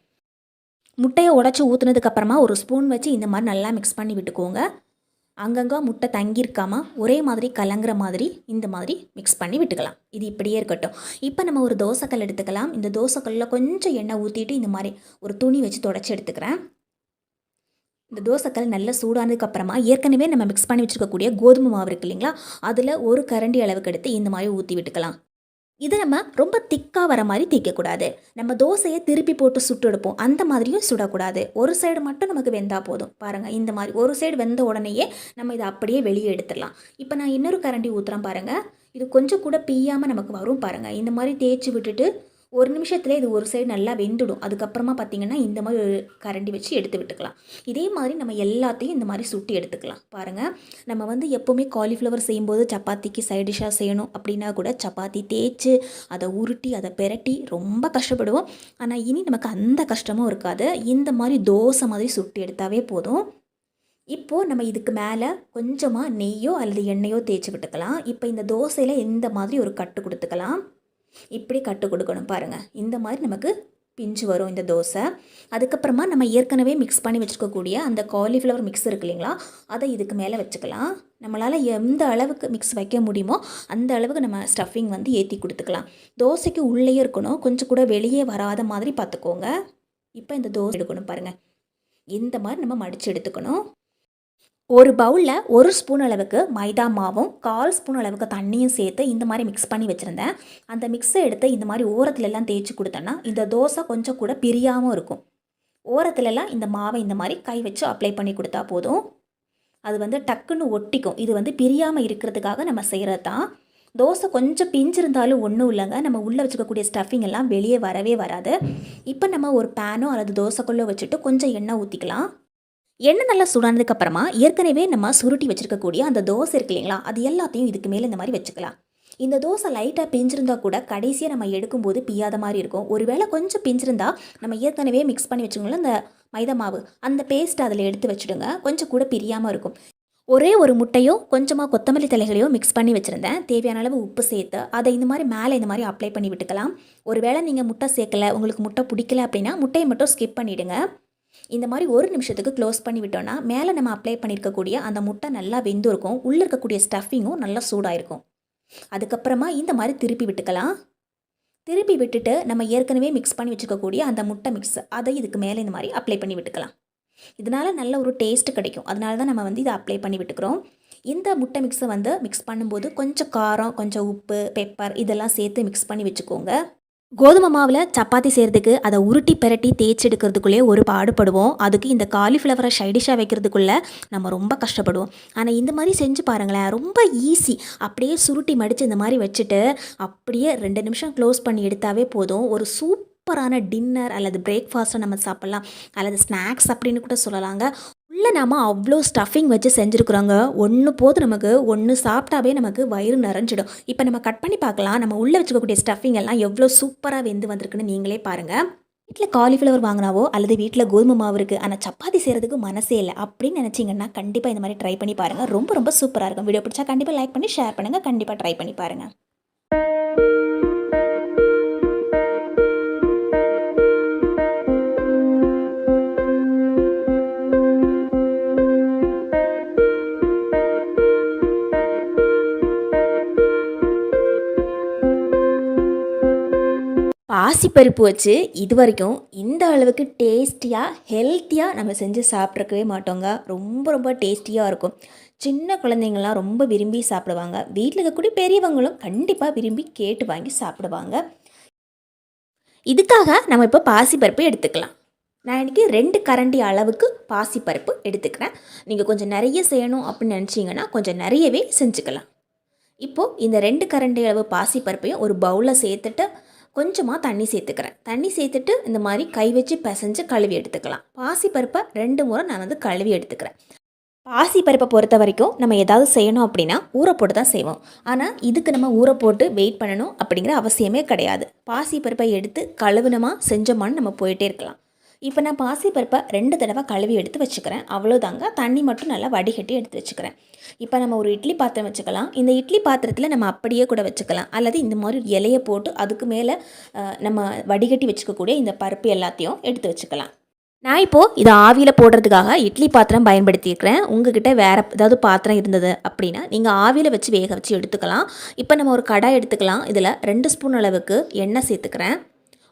Speaker 1: முட்டையை உடச்சி ஊற்றுனதுக்கப்புறமா ஒரு ஸ்பூன் வச்சு இந்த மாதிரி நல்லா மிக்ஸ் பண்ணி விட்டுக்கோங்க. அங்கங்கே முட்டை தங்கியிருக்காமல் ஒரே மாதிரி கலங்குற மாதிரி இந்த மாதிரி மிக்ஸ் பண்ணி விட்டுக்கலாம். இது இப்படியே இருக்கட்டும். இப்போ நம்ம ஒரு தோசைக்கல் எடுத்துக்கலாம். இந்த தோசைக்கல்லில் கொஞ்சம் எண்ணெய் ஊற்றிட்டு இந்த மாதிரி ஒரு துணி வச்சு தொடச்சி எடுத்துக்கிறேன். இந்த தோசைக்கல் நல்லா சூடானதுக்கு அப்புறமா ஏற்கனவே நம்ம மிக்ஸ் பண்ணி வச்சுருக்கக்கூடிய கோதுமை மாவு இருக்கு இல்லைங்களா? அதில் ஒரு கரண்டி அளவுக்கு எடுத்து இந்த மாதிரி ஊற்றி விட்டுக்கலாம். இது நம்ம ரொம்ப திக்காக வர மாதிரி தேய்க்கக்கூடாது நம்ம தோசையை திருப்பி போட்டு சுட்டு எடுப்போம். அந்த மாதிரியும் சுடக்கூடாது. ஒரு சைடு மட்டும் நமக்கு வெந்தால் போதும். பாருங்கள் இந்த மாதிரி ஒரு சைடு வெந்த உடனேயே நம்ம இதை அப்படியே வெளியே எடுத்துடலாம். இப்போ நான் இன்னொரு கரண்டி ஊற்றுறேன் பாருங்கள் இது கொஞ்சம் கூட பீயாமல் நமக்கு வரும் பாருங்கள் இந்த மாதிரி தேய்ச்சி விட்டுட்டு ஒரு நிமிஷத்தில் இது ஒரு சைடு நல்லா வெந்துடும். அதுக்கப்புறமா பார்த்திங்கன்னா இந்த மாதிரி ஒரு கரண்டி வச்சு எடுத்து விட்டுக்கலாம். இதே மாதிரி நம்ம எல்லாத்தையும் இந்த மாதிரி சுட்டி எடுத்துக்கலாம். பாருங்கள் நம்ம வந்து எப்போவுமே காலிஃப்ளவர் செய்யும்போது சப்பாத்திக்கு சைட் டிஷ்ஷாக செய்யணும் அப்படின்னா கூட சப்பாத்தி தேய்ச்சி அதை உருட்டி அதை பெரட்டி ரொம்ப கஷ்டப்படுவோம். ஆனால் இனி நமக்கு அந்த கஷ்டமும் இருக்காது. இந்த மாதிரி தோசை மாதிரி சுட்டி எடுத்தாவே போதும். இப்போது நம்ம இதுக்கு மேலே கொஞ்சமாக நெய்யோ அல்லது எண்ணெயோ தேய்ச்சி விட்டுக்கலாம். இப்போ இந்த தோசையில் இந்த மாதிரி ஒரு கட்டு கொடுத்துக்கலாம். இப்படி கட்டு கொடுக்கணும் பாருங்கள் இந்த மாதிரி நமக்கு பிஞ்சு வரும் இந்த தோசை. அதுக்கப்புறமா நம்ம ஏற்கனவே மிக்ஸ் பண்ணி வச்சுருக்கக்கூடிய அந்த காலிஃப்ளவர் மிக்ஸ் இருக்கு இல்லைங்களா? அதை இதுக்கு மேலே வச்சுக்கலாம். நம்மளால் எந்த அளவுக்கு மிக்ஸ் வைக்க முடியுமோ அந்த அளவுக்கு நம்ம ஸ்டஃபிங் வந்து ஏற்றி கொடுத்துக்கலாம். தோசைக்கு உள்ளேயே இருக்கணும். கொஞ்சம் கூட வெளியே வராத மாதிரி பார்த்துக்கோங்க. இப்போ இந்த தோசை எடுக்கணும் பாருங்கள் இந்த மாதிரி நம்ம மடித்து எடுத்துக்கணும். ஒரு பவுலில் ஒரு ஸ்பூன் அளவுக்கு மைதா மாவும் கால் ஸ்பூன் அளவுக்கு தண்ணியும் சேர்த்து இந்த மாதிரி மிக்ஸ் பண்ணி வச்சுருந்தேன். அந்த மிக்ஸை எடுத்து இந்த மாதிரி ஓரத்துலலாம் தேய்ச்சி கொடுத்தேன்னா இந்த தோசை கொஞ்சம் கூட பிரியாமல் இருக்கும். ஓரத்துலலாம் இந்த மாவை இந்த மாதிரி கை வச்சு அப்ளை பண்ணி கொடுத்தா போதும். அது வந்து டக்குன்னு ஒட்டிக்கும். இது வந்து பிரியாமல் இருக்கிறதுக்காக நம்ம செய்கிறது தான் தோசை கொஞ்சம் பிஞ்சிருந்தாலும் ஒன்றும் இல்லைங்க. நம்ம உள்ளே வச்சுக்கக்கூடிய ஸ்டஃபிங் எல்லாம் வெளியே வரவே வராது. இப்போ நம்ம ஒரு பேனோ அல்லது தோசைக்குள்ளே வச்சுட்டு கொஞ்சம் எண்ணெய் ஊற்றிக்கலாம் எண்ணெய் நல்லா சுடானதுக்கு அப்புறமா ஏற்கனவே நம்ம சுருட்டி வச்சுருக்கக்கூடிய அந்த தோசை இருக்கு இல்லைங்களா? அது எல்லாத்தையும் இதுக்கு மேலே இந்த மாதிரி வச்சுக்கலாம். இந்த தோசை லைட்டாக பிஞ்சிருந்தா கூட கடைசியாக நம்ம எடுக்கும்போது பியாத மாதிரி இருக்கும். ஒருவேளை கொஞ்சம் பிஞ்சிருந்தா நம்ம ஏற்கனவே மிக்ஸ் பண்ணி வச்சுக்கோங்களேன் அந்த மைதா மாவு அந்த பேஸ்ட் அதில் எடுத்து வச்சுடுங்க. கொஞ்சம் கூட பிரியாமல் இருக்கும். ஒரே ஒரு முட்டையோ கொஞ்சமாக கொத்தமல்லி தலைகளையோ மிக்ஸ் பண்ணி வச்சுருந்தேன். தேவையான அளவு உப்பு சேர்த்து அதை இந்த மாதிரி மேலே இந்த மாதிரி அப்ளை பண்ணி விட்டுக்கலாம். ஒருவேளை நீங்கள் முட்டை சேர்க்கல உங்களுக்கு முட்டை பிடிக்கல அப்படின்னா முட்டையை மட்டும் ஸ்கிப் பண்ணிவிடுங்க இந்த மாதிரி ஒரு நிமிஷத்துக்கு க்ளோஸ் பண்ணி விட்டோன்னா மேலே நம்ம அப்ளை பண்ணியிருக்கக்கூடிய அந்த முட்டை நல்லா வெந்திருக்கும். உள்ளே இருக்கக்கூடிய ஸ்டஃபிங்கும் நல்லா சூடாயிருக்கும். அதுக்கப்புறமா இந்த மாதிரி திருப்பி விட்டுக்கலாம். திருப்பி விட்டுட்டு நம்ம ஏற்கனவே மிக்ஸ் பண்ணி வச்சுக்கக்கூடிய அந்த முட்டை மிக்ஸ் அதை இதுக்கு மேலே இந்த மாதிரி அப்ளை பண்ணி விட்டுக்கலாம். இதனால் நல்ல ஒரு டேஸ்ட் கிடைக்கும். அதனால தான் நம்ம வந்து இதை அப்ளை பண்ணி விட்டுக்கிறோம். இந்த முட்டை மிக்ஸை வந்து மிக்ஸ் பண்ணும்போது கொஞ்சம் காரம் கொஞ்சம் உப்பு பெப்பர் இதெல்லாம் சேர்த்து மிக்ஸ் பண்ணி வச்சுக்கோங்க. கோதுமை மாவில் சப்பாத்தி செய்கிறதுக்கு அதை உருட்டி பெரட்டி தேய்ச்சி எடுக்கிறதுக்குள்ளே ஒரு பாடுபடுவோம் அதுக்கு இந்த காலிஃப்ளவரை ஷைடிஷாக வைக்கிறதுக்குள்ளே நம்ம ரொம்ப கஷ்டப்படுவோம். ஆனால் இந்த மாதிரி செஞ்சு பாருங்களேன் ரொம்ப ஈஸி. அப்படியே சுருட்டி மடித்து இந்த மாதிரி வச்சுட்டு அப்படியே ரெண்டு நிமிஷம் க்ளோஸ் பண்ணி எடுத்தாவே போதும். ஒரு சூப்பரான டின்னர் அல்லது பிரேக்ஃபாஸ்ட்டை நம்ம சாப்பிட்லாம். அல்லது ஸ்நாக்ஸ் அப்படின்னு கூட சொல்லலாங்க. உள்ளே நாம் அவ்வளோ ஸ்டஃபிங் வச்சு செஞ்சுருக்குறோங்க. ஒன்று போது நமக்கு ஒன்று சாப்பிட்டாவே நமக்கு வயிறு நிறைஞ்சிடும். இப்போ நம்ம கட் பண்ணி பார்க்கலாம். நம்ம உள்ளே வச்சுக்கக்கூடிய ஸ்டஃபிங் எல்லாம் எவ்வளோ சூப்பராக வெந்து வந்திருக்குன்னு நீங்களே பாருங்கள் வீட்டில் காலிஃப்ளவர் வாங்கினாவோ அல்லது வீட்டில் கோதுமை மாவு இருக்குது ஆனால் சப்பாத்தி செய்கிறதுக்கு மனசே இல்லை அப்படின்னு நினச்சிங்கன்னா கண்டிப்பாக இந்த மாதிரி ட்ரை பண்ணி பாருங்கள் ரொம்ப ரொம்ப சூப்பராக இருக்கும். வீடியோ பிடிச்சா கண்டிப்பாக லைக் பண்ணி ஷேர் பண்ணுங்கள் கண்டிப்பாக ட்ரை பண்ணி பாருங்கள் பாசிப்பருப்பு வச்சு இது வரைக்கும் இந்த அளவுக்கு டேஸ்டியாக ஹெல்த்தியாக நம்ம செஞ்சு சாப்பிட்ருக்கவே மாட்டோங்க. ரொம்ப ரொம்ப டேஸ்டியாக இருக்கும். சின்ன குழந்தைங்கள்லாம் ரொம்ப விரும்பி சாப்பிடுவாங்க. வீட்டில் இருக்கக்கூடிய பெரியவங்களும் கண்டிப்பாக விரும்பி கேட்டு வாங்கி சாப்பிடுவாங்க. இதுக்காக நம்ம இப்போ பாசிப்பருப்பு எடுத்துக்கலாம். நான் இன்றைக்கி ரெண்டு கரண்டி அளவுக்கு பாசிப்பருப்பு எடுத்துக்கிறேன். நீங்கள் கொஞ்சம் நிறைய செய்யணும் அப்படின்னு நினச்சிங்கன்னா கொஞ்சம் நிறையவே செஞ்சுக்கலாம். இப்போது இந்த ரெண்டு கரண்டி அளவு பாசிப்பருப்பையும் ஒரு பவுலில் சேர்த்துட்டு கொஞ்சமாக தண்ணி சேர்த்துக்கிறேன். தண்ணி சேர்த்துட்டு இந்த மாதிரி கை வச்சு பிசைஞ்சு கழுவி எடுத்துக்கலாம். பாசிப்பருப்பை ரெண்டு முறை நான் வந்து கழுவி எடுத்துக்கிறேன். பாசிப்பருப்பை பொறுத்த வரைக்கும் நம்ம ஏதாவது செய்யணும் அப்படின்னா ஊற போட்டு தான் செய்வோம். ஆனால் இதுக்கு நம்ம ஊற போட்டு வெயிட் பண்ணணும் அப்படிங்கிற அவசியமே கிடையாது. பாசிப்பருப்பை எடுத்து கழுவுனமாக செஞ்சோமான்னு நம்ம போயிட்டே இருக்கலாம். இப்போ நான் பாசிப்பருப்பை ரெண்டு தடவை கழுவி எடுத்து வச்சுக்கிறேன். அவ்வளோதாங்க. தண்ணி மட்டும் நல்லா வடிகட்டி எடுத்து வச்சுக்கிறேன். இப்போ நம்ம ஒரு இட்லி பாத்திரம் வச்சுக்கலாம். இந்த இட்லி பாத்திரத்தில் நம்ம அப்படியே கூட வச்சுக்கலாம். அல்லது இந்த மாதிரி இலையை போட்டு அதுக்கு மேலே நம்ம வடிகட்டி வச்சுக்கக்கூடிய இந்த பருப்பு எல்லாத்தையும் எடுத்து வச்சுக்கலாம். நான் இப்போது இதை ஆவியில் போடுறதுக்காக இட்லி பாத்திரம் பயன்படுத்தியிருக்கிறேன். உங்ககிட்ட வேறு ஏதாவது பாத்திரம் இருந்தது அப்படின்னா நீங்கள் ஆவியில் வச்சு வேக வச்சு எடுத்துக்கலாம். இப்போ நம்ம ஒரு கடாய் எடுத்துக்கலாம். இதில் ரெண்டு ஸ்பூன் அளவுக்கு எண்ணெய் சேர்த்துக்கிறேன்.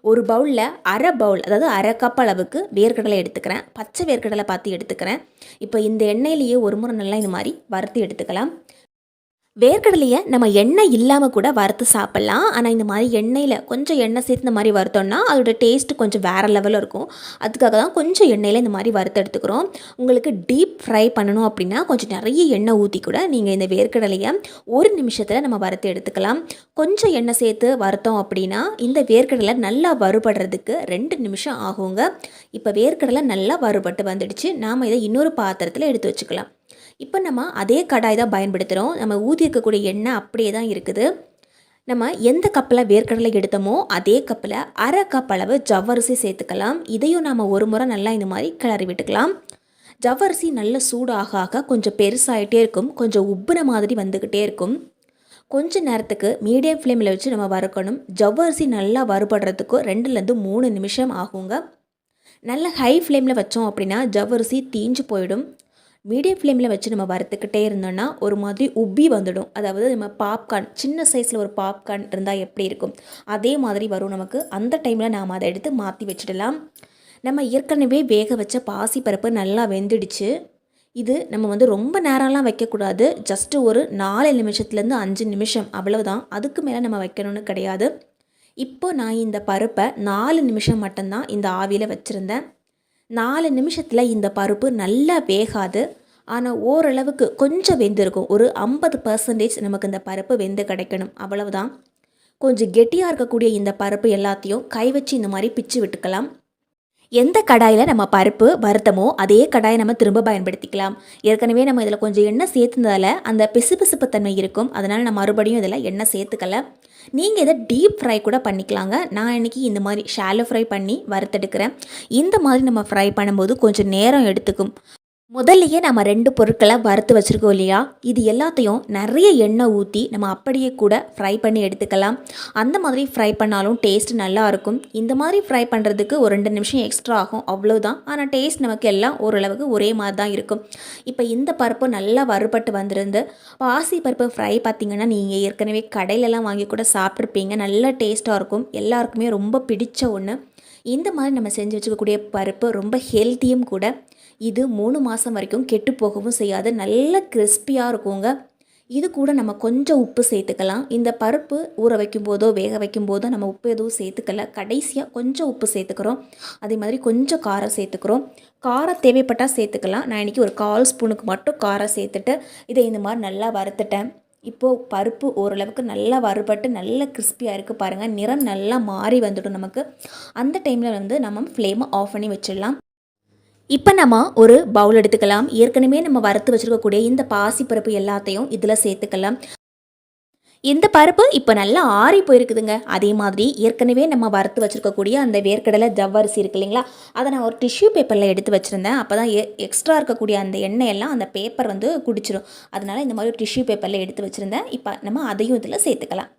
Speaker 1: ஒரு பவுலில் அரை பவுல் அதாவது அரை கப் அளவுக்கு வேர்க்கடலை எடுத்துக்கிறேன். பச்சை வேர்க்கடலை பார்த்து எடுத்துக்கிறேன். இப்போ இந்த எண்ணெயிலேயே ஒரு முறை நல்லா இந்த மாதிரி வறுத்து எடுத்துக்கலாம். வேர்க்கடலையை நம்ம எண்ணெய் இல்லாமல் கூட வறுத்து சாப்பிட்லாம். ஆனால் இந்த மாதிரி எண்ணெயில் கொஞ்சம் எண்ணெய் சேர்த்து இந்த மாதிரி வறுத்தோம்னா அதோட டேஸ்ட் கொஞ்சம் வேறு லெவலில் இருக்கும். அதுக்காக தான் கொஞ்சம் எண்ணெயில் இந்த மாதிரி வறுத்து எடுத்துக்கிறோம். உங்களுக்கு டீப் ஃப்ரை பண்ணணும் அப்படின்னா கொஞ்சம் நிறைய எண்ணெய் ஊற்றி கூட நீங்கள் இந்த வேர்க்கடலையை ஒரு நிமிஷத்தில் நம்ம வறுத்து எடுத்துக்கலாம். கொஞ்சம் எண்ணெய் சேர்த்து வறுத்தோம் அப்படின்னா இந்த வேர்க்கடலை நல்லா வறுபடுறதுக்கு ரெண்டு நிமிஷம் ஆகுங்க. இப்போ வேர்க்கடலை நல்லா வறுபட்டு வந்துடுச்சு. நாம் இதை இன்னொரு பாத்திரத்தில் எடுத்து வச்சுக்கலாம். இப்போ நம்ம அதே கடாய் தான் பயன்படுத்துகிறோம் நம்ம ஊதியிருக்கக்கூடிய இருக்கக்கூடிய எண்ணெய் அப்படியே தான் இருக்குது. நம்ம எந்த கப்பில் வேர்க்கடலை எடுத்தோமோ அதே கப்பில் அரை கப் அளவு ஜவ்வரிசி சேர்த்துக்கலாம். இதையும் நாம் ஒரு முறை நல்லா இந்த மாதிரி கிளறி விட்டுக்கலாம். ஜவ்வரிசி நல்ல சூடாக ஆக கொஞ்சம் பெருசாகிட்டே இருக்கும். கொஞ்சம் உப்புன மாதிரி வந்துக்கிட்டே இருக்கும். கொஞ்ச நேரத்துக்கு மீடியம் ஃப்ளேமில் வச்சு நம்ம வறுக்கணும். ஜவ்வரிசி நல்லா வறுபடுறதுக்கு ரெண்டுலேருந்து மூணு நிமிஷம் ஆகுங்க. நல்ல ஹை ஃப்ளேமில் வச்சோம் அப்படின்னா ஜவ்வரிசி தீஞ்சு போயிடும். மீடியம் ஃப்ளேமில் வச்சு நம்ம வறுத்துக்கிட்டே இருந்தோம்னா ஒரு மாதிரி உப்பி வந்துடும். அதாவது நம்ம பாப்கார்ன் சின்ன சைஸில் ஒரு பாப்கார்ன் இருந்தால் எப்படி இருக்கும்? அதே மாதிரி வரும் நமக்கு. அந்த டைமில் நாம் அதை எடுத்து மாற்றி வச்சிடலாம். நம்ம ஏற்கனவே வேக வச்ச பாசிப்பருப்பு நல்லா வெந்துடுச்சு. இது நம்ம வந்து ரொம்ப நேரம்லாம் வைக்கக்கூடாது. ஜஸ்ட்டு ஒரு நாலு நிமிஷத்துலேருந்து அஞ்சு நிமிஷம் அவ்வளவுதான். அதுக்கு மேலே நம்ம வைக்கணும்னு கிடையாது. இப்போ நான் இந்த பருப்பை நாலு நிமிஷம் மட்டும்தான் இந்த ஆவியில் வச்சுருந்தேன். நாலு நிமிஷத்தில் இந்த பருப்பு நல்லா வேகாது. ஆனால் ஓரளவுக்கு கொஞ்சம் வெந்திருக்கும். ஒரு ஐம்பது பர்சன்டேஜ் நமக்கு இந்த பருப்பு வெந்து கிடைக்கணும். அவ்வளவுதான். கொஞ்சம் கெட்டியாக இருக்கக்கூடிய இந்த பருப்பு எல்லாத்தையும் கை வச்சு இந்த மாதிரி பிச்சு விட்டுக்கலாம். எந்த கடாயில் நம்ம பருப்பு வருத்தமோ அதே கடாயை நம்ம திரும்ப பயன்படுத்திக்கலாம். ஏற்கனவே நம்ம இதில் கொஞ்சம் எண்ணெய் சேர்த்துனதால அந்த பிசுபிசுப்பு தன்மை இருக்கும். அதனால் நான் மறுபடியும் இதில் எண்ணெய் சேர்த்துக்கல. நீங்கள் இதை டீப் ஃப்ரை கூட பண்ணிக்கலாங்க. நான் இன்னைக்கு இந்த மாதிரி ஷாலோ ஃப்ரை பண்ணி வறுத்தெடுக்கிறேன். இந்த மாதிரி நம்ம ஃப்ரை பண்ணும்போது கொஞ்சம் நேரம் எடுத்துக்கும். முதல்லையே நம்ம ரெண்டு பொருட்களை வறுத்து வச்சுருக்கோம் இல்லையா? இது எல்லாத்தையும் நிறைய எண்ணெய் ஊற்றி நம்ம அப்படியே கூட ஃப்ரை பண்ணி எடுத்துக்கலாம். அந்த மாதிரி ஃப்ரை பண்ணாலும் டேஸ்ட் நல்லாயிருக்கும் இந்த மாதிரி ஃப்ரை பண்ணுறதுக்கு ஒரு ரெண்டு நிமிஷம் எக்ஸ்ட்ரா ஆகும். அவ்வளோதான் ஆனால் டேஸ்ட் நமக்கு எல்லாம் ஓரளவுக்கு ஒரே மாதிரி தான் இருக்கும். இப்போ இந்த பருப்பு நல்லா வறுபட்டு வந்திருந்து பாசி பருப்பு ஃப்ரை பார்த்திங்கன்னா நீங்கள் ஏற்கனவே கடையிலலாம் வாங்கி கூட சாப்பிட்ருப்பீங்க நல்ல டேஸ்ட்டாக இருக்கும். எல்லாருக்குமே ரொம்ப பிடிச்ச ஒன்று இந்த மாதிரி நம்ம செஞ்சு வச்சுக்கக்கூடிய பருப்பு ரொம்ப ஹெல்த்தியும் கூட இது மூணு மாதம் வரைக்கும் கெட்டு போகவும் செய்யாது. நல்ல கிறிஸ்பியாக இருக்குங்க. இது கூட நம்ம கொஞ்சம் உப்பு சேர்த்துக்கலாம். இந்த பருப்பு ஊற வைக்கும் போதோ வேக வைக்கும் போதோ நம்ம உப்பு எதுவும் சேர்த்துக்கல. கடைசியாக கொஞ்சம் உப்பு சேர்த்துக்கிறோம். அதே மாதிரி கொஞ்சம் காரம் சேர்த்துக்கிறோம். காரம் தேவைப்பட்டால் சேர்த்துக்கலாம். நான் இன்றைக்கி ஒரு கால் ஸ்பூனுக்கு மட்டும் காரம் சேர்த்துட்டு இதை இந்த மாதிரி நல்லா வறுத்துட்டேன். இப்போது பருப்பு ஓரளவுக்கு நல்லா வறுபட்டு நல்ல கிறிஸ்பியாக இருக்குது பாருங்கள் நிறம் நல்லா மாறி வந்துடும் நமக்கு. அந்த டைமில் வந்து நம்ம ஃப்ளேமை ஆஃப் பண்ணி வச்சிடலாம். இப்போ நம்ம ஒரு பவுல் எடுத்துக்கலாம். ஏற்கனவே நம்ம வறுத்து வச்சுருக்கக்கூடிய இந்த பாசிப்பருப்பு எல்லாத்தையும் இதில் சேர்த்துக்கலாம். இந்த பருப்பு இப்போ நல்லா ஆறி போயிருக்குதுங்க. அதே மாதிரி ஏற்கனவே நம்ம வறுத்து வச்சுருக்கக்கூடிய அந்த வேர்க்கடலை ஜவ்வரிசி இருக்கு இல்லைங்களா? அதை நான் ஒரு டிஷ்யூ பேப்பரில் எடுத்து வச்சுருந்தேன். அப்போ தான் எக்ஸ்ட்ரா இருக்கக்கூடிய அந்த எண்ணெய் எல்லாம் அந்த பேப்பர் வந்து குடிச்சிடும் அதனால் இந்த மாதிரி ஒரு டிஷ்யூ பேப்பரில் எடுத்து வச்சுருந்தேன். இப்போ நம்ம அதையும் இதில் சேர்த்துக்கலாம்.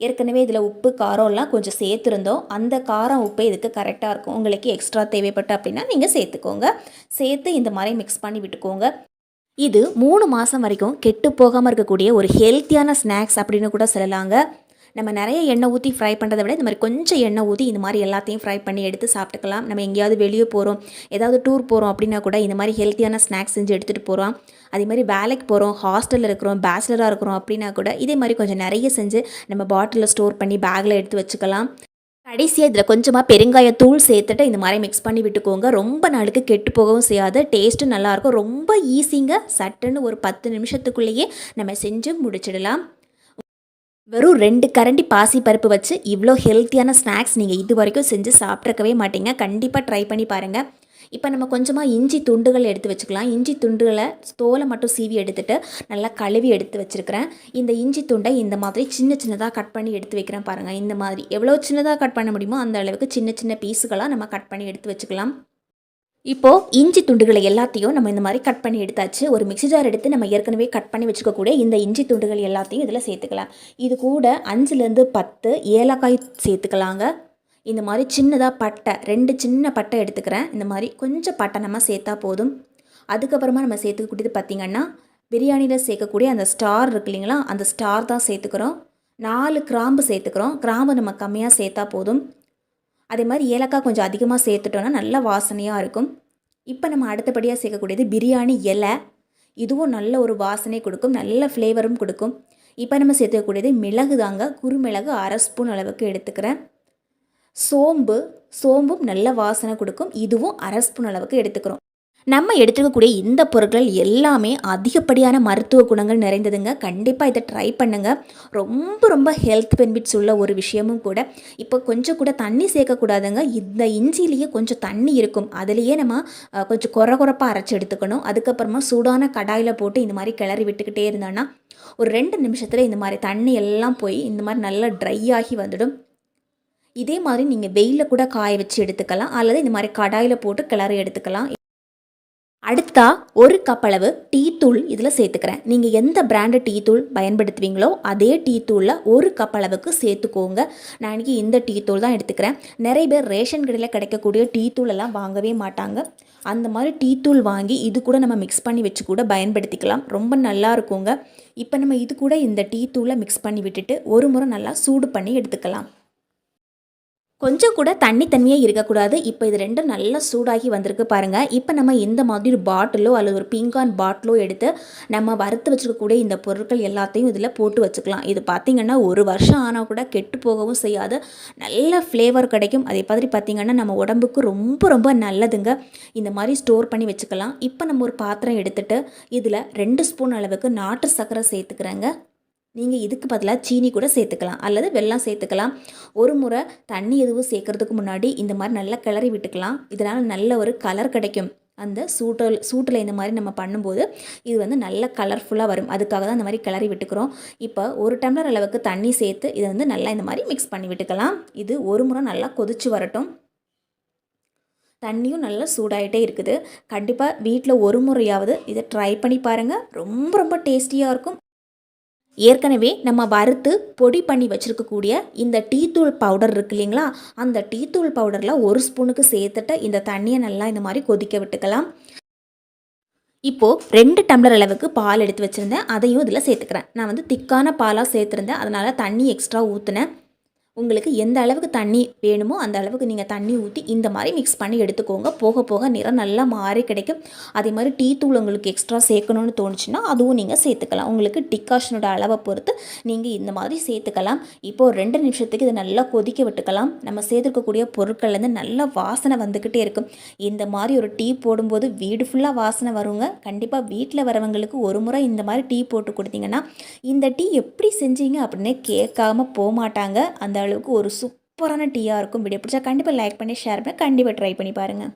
Speaker 1: ஏற்கனவே இதில் உப்பு காரம்லாம் கொஞ்சம் சேர்த்துருந்தோம். அந்த காரம் உப்பு இதுக்கு கரெக்டாக இருக்கும். உங்களுக்கு எக்ஸ்ட்ரா தேவைப்பட்ட அப்படின்னா நீங்கள் சேர்த்துக்கோங்க. சேர்த்து இந்த மாதிரி மிக்ஸ் பண்ணி விட்டுக்கோங்க. இது மூணு மாதம் வரைக்கும் கெட்டு போகாமல் இருக்கக்கூடிய ஒரு ஹெல்த்தியான ஸ்நாக்ஸ் அப்படின்னு கூட சொல்லலாங்க. நம்ம நிறைய எண்ணெய் ஊற்றி ஃப்ரை பண்ணுறதை விட இந்த மாதிரி கொஞ்சம் எண்ணெய் ஊற்றி இந்த மாதிரி எல்லாத்தையும் ஃப்ரை பண்ணி எடுத்து சாப்பிட்டுக்கலாம். நம்ம எங்கேயாவது வெளியே போகிறோம் ஏதாவது டூர் போகிறோம் அப்படின்னா கூட இந்த மாதிரி ஹெல்த்தியான ஸ்நாக்ஸ் செஞ்சு எடுத்துகிட்டு போகிறோம் அதே மாதிரி வேலைக்கு போகிறோம் ஹாஸ்டலில் இருக்கிறோம் பேச்சுலராக இருக்கிறோம் அப்படின்னா கூட இதே மாதிரி கொஞ்சம் நிறைய செஞ்சு நம்ம பாட்டிலில் ஸ்டோர் பண்ணி பேக்கில் எடுத்து வச்சுக்கலாம். கடைசியாக இதில் கொஞ்சமாக பெருங்காயத்தூள் சேர்த்துட்டு இந்த மாதிரி மிக்ஸ் பண்ணி விட்டுக்கோங்க. ரொம்ப நாளுக்கு கெட்டு போகவும் செய்யாது. டேஸ்ட்டும் நல்லாயிருக்கும் ரொம்ப ஈஸிங்க சட்டுன்னு ஒரு பத்து நிமிஷத்துக்குள்ளேயே நம்ம செஞ்சு முடிச்சிடலாம். வெறும் ரெண்டு கரண்டி பாசி பருப்பு வச்சு இவ்வளோ ஹெல்த்தியான ஸ்நாக்ஸ் நீங்கள் இது வரைக்கும் செஞ்சு சாப்பிட்ருக்கவே மாட்டீங்க. கண்டிப்பாக ட்ரை பண்ணி பாருங்கள் இப்போ நம்ம கொஞ்சமாக இஞ்சி துண்டுகள் எடுத்து வச்சுக்கலாம். இஞ்சி துண்டுகளை தோலை மட்டும் சீவி எடுத்துகிட்டு நல்லா கழுவி எடுத்து வச்சுருக்கிறேன். இந்த இஞ்சி துண்டை இந்த மாதிரி சின்ன சின்னதாக கட் பண்ணி எடுத்து வைக்கிறேன் பாருங்கள் இந்த மாதிரி எவ்வளோ சின்னதாக கட் பண்ண முடியுமோ அந்த அளவுக்கு சின்ன சின்ன பீஸுகளாக நம்ம கட் பண்ணி எடுத்து வச்சுக்கலாம். இப்போது இஞ்சி துண்டுகளை எல்லாத்தையும் நம்ம இந்த மாதிரி கட் பண்ணி எடுத்தாச்சு. ஒரு மிக்ஸி ஜார் எடுத்து நம்ம ஏற்கனவே கட் பண்ணி வச்சுக்கக்கூடிய இந்த இஞ்சி துண்டுகள் எல்லாத்தையும் இதில் சேர்த்துக்கலாம். இது கூட அஞ்சுலேருந்து பத்து ஏலக்காய் சேர்த்துக்கலாங்க. இந்த மாதிரி சின்னதாக பட்டை ரெண்டு சின்ன பட்டை எடுத்துக்கிறேன். இந்த மாதிரி கொஞ்சம் பட்டை நம்ம சேர்த்தா போதும். அதுக்கப்புறமா நம்ம சேர்த்துக்கக்கூடியது பார்த்திங்கன்னா பிரியாணியில் சேர்க்கக்கூடிய அந்த ஸ்டார் இருக்கு இல்லைங்களா அந்த ஸ்டார் தான் சேர்த்துக்கிறோம். நாலு கிராம்பு சேர்த்துக்கிறோம். கிராம்பு நம்ம கம்மியாக சேர்த்தா போதும். அதே மாதிரி ஏலக்காய் கொஞ்சம் அதிகமாக சேர்த்துட்டோன்னா நல்ல வாசனையாக இருக்கும். இப்போ நம்ம அடுத்தபடியாக சேர்க்கக்கூடியது பிரியாணி இலை. இதுவும் நல்ல ஒரு வாசனை கொடுக்கும் நல்ல ஃப்ளேவரும் கொடுக்கும். இப்போ நம்ம சேர்த்துக்கக்கூடியது மிளகு தாங்க குறுமிளகு அரை ஸ்பூன் அளவுக்கு எடுத்துக்கிறேன். சோம்பு சோம்பும் நல்ல வாசனை கொடுக்கும். இதுவும் அரை ஸ்பூன் அளவுக்கு எடுத்துக்கிறோம். நம்ம எடுத்துக்கக்கூடிய இந்த பொருட்கள் எல்லாமே அதிகப்படியான மருத்துவ குணங்கள் நிறைந்ததுங்க. கண்டிப்பாக இதை ட்ரை பண்ணுங்கள் ரொம்ப ரொம்ப ஹெல்த் பெனிஃபிட்ஸ் உள்ள ஒரு விஷயமும் கூட. இப்போ கொஞ்சம் கூட தண்ணி சேர்க்கக்கூடாதுங்க. இந்த இஞ்சிலேயே கொஞ்சம் தண்ணி இருக்கும். அதுலேயே நம்ம கொஞ்சம் குறை குறைப்பாக அரைச்சி எடுத்துக்கணும். அதுக்கப்புறமா சூடான கடாயில் போட்டு இந்த மாதிரி கிளறி விட்டுக்கிட்டே இருந்தோன்னா ஒரு ரெண்டு நிமிஷத்தில் இந்த மாதிரி தண்ணி எல்லாம் போய் இந்த மாதிரி நல்லா ட்ரை ஆகி வந்துடும். இதே மாதிரி நீங்கள் வெயிலில் கூட காய வச்சு எடுத்துக்கலாம். அல்லது இந்த மாதிரி கடாயில் போட்டு கிளறி எடுத்துக்கலாம். அடுத்தா ஒரு கப் அளவு டீ தூள் இதில் சேர்த்துக்கிறேன். நீங்கள் எந்த பிராண்டு டீ தூள் பயன்படுத்துவீங்களோ அதே டீ தூளில் ஒரு கப் அளவுக்கு சேர்த்துக்கோங்க. நான் இன்றைக்கி இந்த டீ தூள் தான் எடுத்துக்கிறேன். நிறைய பேர் ரேஷன் கடையில் கிடைக்கக்கூடிய டீ தூளெல்லாம் வாங்கவே மாட்டாங்க. அந்த மாதிரி டீ தூள் வாங்கி இது கூட நம்ம மிக்ஸ் பண்ணி வச்சு கூட பயன்படுத்திக்கலாம். ரொம்ப நல்லா இருக்குங்க. இப்போ நம்ம இது கூட இந்த டீ தூளை மிக்ஸ் பண்ணி விட்டுட்டு ஒரு முறை நல்லா சூடு பண்ணி எடுத்துக்கலாம். கொஞ்சம் கூட தண்ணி தண்ணியாக இருக்கக்கூடாது. இப்போ இது ரெண்டும் நல்லா சூடாகி வந்திருக்கு பாருங்கள் இப்போ நம்ம இந்த மாதிரி ஒரு பாட்டிலோ அல்லது ஒரு பிங்கான் பாட்டிலோ எடுத்து நம்ம வறுத்து வச்சுருக்கக்கூடிய இந்த பொருட்கள் எல்லாத்தையும் இதில் போட்டு வச்சுக்கலாம். இது பார்த்திங்கன்னா ஒரு வருஷம் ஆனால் கூட கெட்டு போகவும் செய்யாது. நல்ல ஃப்ளேவர் கிடைக்கும். அதே மாதிரி பார்த்திங்கன்னா நம்ம உடம்புக்கு ரொம்ப ரொம்ப நல்லதுங்க. இந்த மாதிரி ஸ்டோர் பண்ணி வச்சுக்கலாம். இப்போ நம்ம ஒரு பாத்திரம் எடுத்துகிட்டு இதில் ரெண்டு ஸ்பூன் அளவுக்கு நாட்டு சர்க்கரை சேர்த்துக்கிறேங்க. நீங்கள் இதுக்கு பதிலாக சீனி கூட சேர்த்துக்கலாம். அல்லது வெள்ளம் சேர்த்துக்கலாம். ஒரு முறை தண்ணி எதுவும் சேர்க்குறதுக்கு முன்னாடி இந்த மாதிரி நல்லா கிளறி விட்டுக்கலாம். இதனால் நல்ல ஒரு கலர் கிடைக்கும். அந்த சூட்டில் சூட்டில் இந்த மாதிரி நம்ம பண்ணும்போது இது வந்து நல்ல கலர்ஃபுல்லாக வரும். அதுக்காக தான் இந்த மாதிரி கிளறி விட்டுக்கிறோம். இப்போ ஒரு டம்ளர் அளவுக்கு தண்ணி சேர்த்து இதை வந்து நல்லா இந்த மாதிரி மிக்ஸ் பண்ணி விட்டுக்கலாம். இது ஒரு முறை நல்லா கொதிச்சு வரட்டும். தண்ணியும் நல்லா சூடாகிட்டே இருக்குது. கண்டிப்பாக வீட்டில் ஒரு முறையாவது இதை ட்ரை பண்ணி பாருங்கள் ரொம்ப ரொம்ப டேஸ்டியாக இருக்கும். ஏற்கனவே நம்ம வறுத்து பொடி பண்ணி வச்சுருக்கக்கூடிய இந்த டீத்தூள் பவுடர் இருக்கு இல்லைங்களா? அந்த டீத்தூள் பவுடரில் ஒரு ஸ்பூனுக்கு சேர்த்துட்டு இந்த தண்ணியை நல்லா இந்த மாதிரி கொதிக்க விட்டுக்கலாம். இப்போது ரெண்டு டம்ளர் அளவுக்கு பால் எடுத்து வச்சுருந்தேன். அதையும் இதில் சேர்த்துக்கிறேன். நான் வந்து திக்கான பாலாக சேர்த்துருந்தேன். அதனால் தண்ணி எக்ஸ்ட்ரா ஊற்றுனேன் உங்களுக்கு எந்த அளவுக்கு தண்ணி வேணுமோ அந்த அளவுக்கு நீங்கள் தண்ணி ஊற்றி இந்த மாதிரி மிக்ஸ் பண்ணி எடுத்துக்கோங்க. போக போக நிறம் நல்லா மாறி கிடைக்கும். அதே மாதிரி டீ தூள் உங்களுக்கு எக்ஸ்ட்ரா சேர்க்கணும்னு தோணுச்சுன்னா அதுவும் நீங்கள் சேர்த்துக்கலாம். உங்களுக்கு டிக்காஷனோட அளவை பொறுத்து நீங்கள் இந்த மாதிரி சேர்த்துக்கலாம். இப்போது ரெண்டு நிமிஷத்துக்கு இதை நல்லா கொதிக்க விட்டுக்கலாம். நம்ம சேர்த்துருக்கக்கூடிய பொருட்கள்லேருந்து நல்ல வாசனை வந்துக்கிட்டே இருக்கும். இந்த மாதிரி ஒரு டீ போடும்போது வீடு ஃபுல்லாக வாசனை வருங்க. கண்டிப்பாக வீட்டில் வரவங்களுக்கு ஒரு முறை இந்த மாதிரி டீ போட்டு கொடுத்தீங்கன்னா இந்த டீ எப்படி செஞ்சீங்க அப்படின்னே கேட்காம போக மாட்டாங்க அந்த அளவுக்கு ஒரு சூப்பரான டீயாக இருக்கும் வீடியோ. பிடிச்சா கண்டிப்பாக லைக் பண்ணி ஷேர் பண்ணி கண்டிப்பாக ட்ரை பண்ணி பாருங்கள்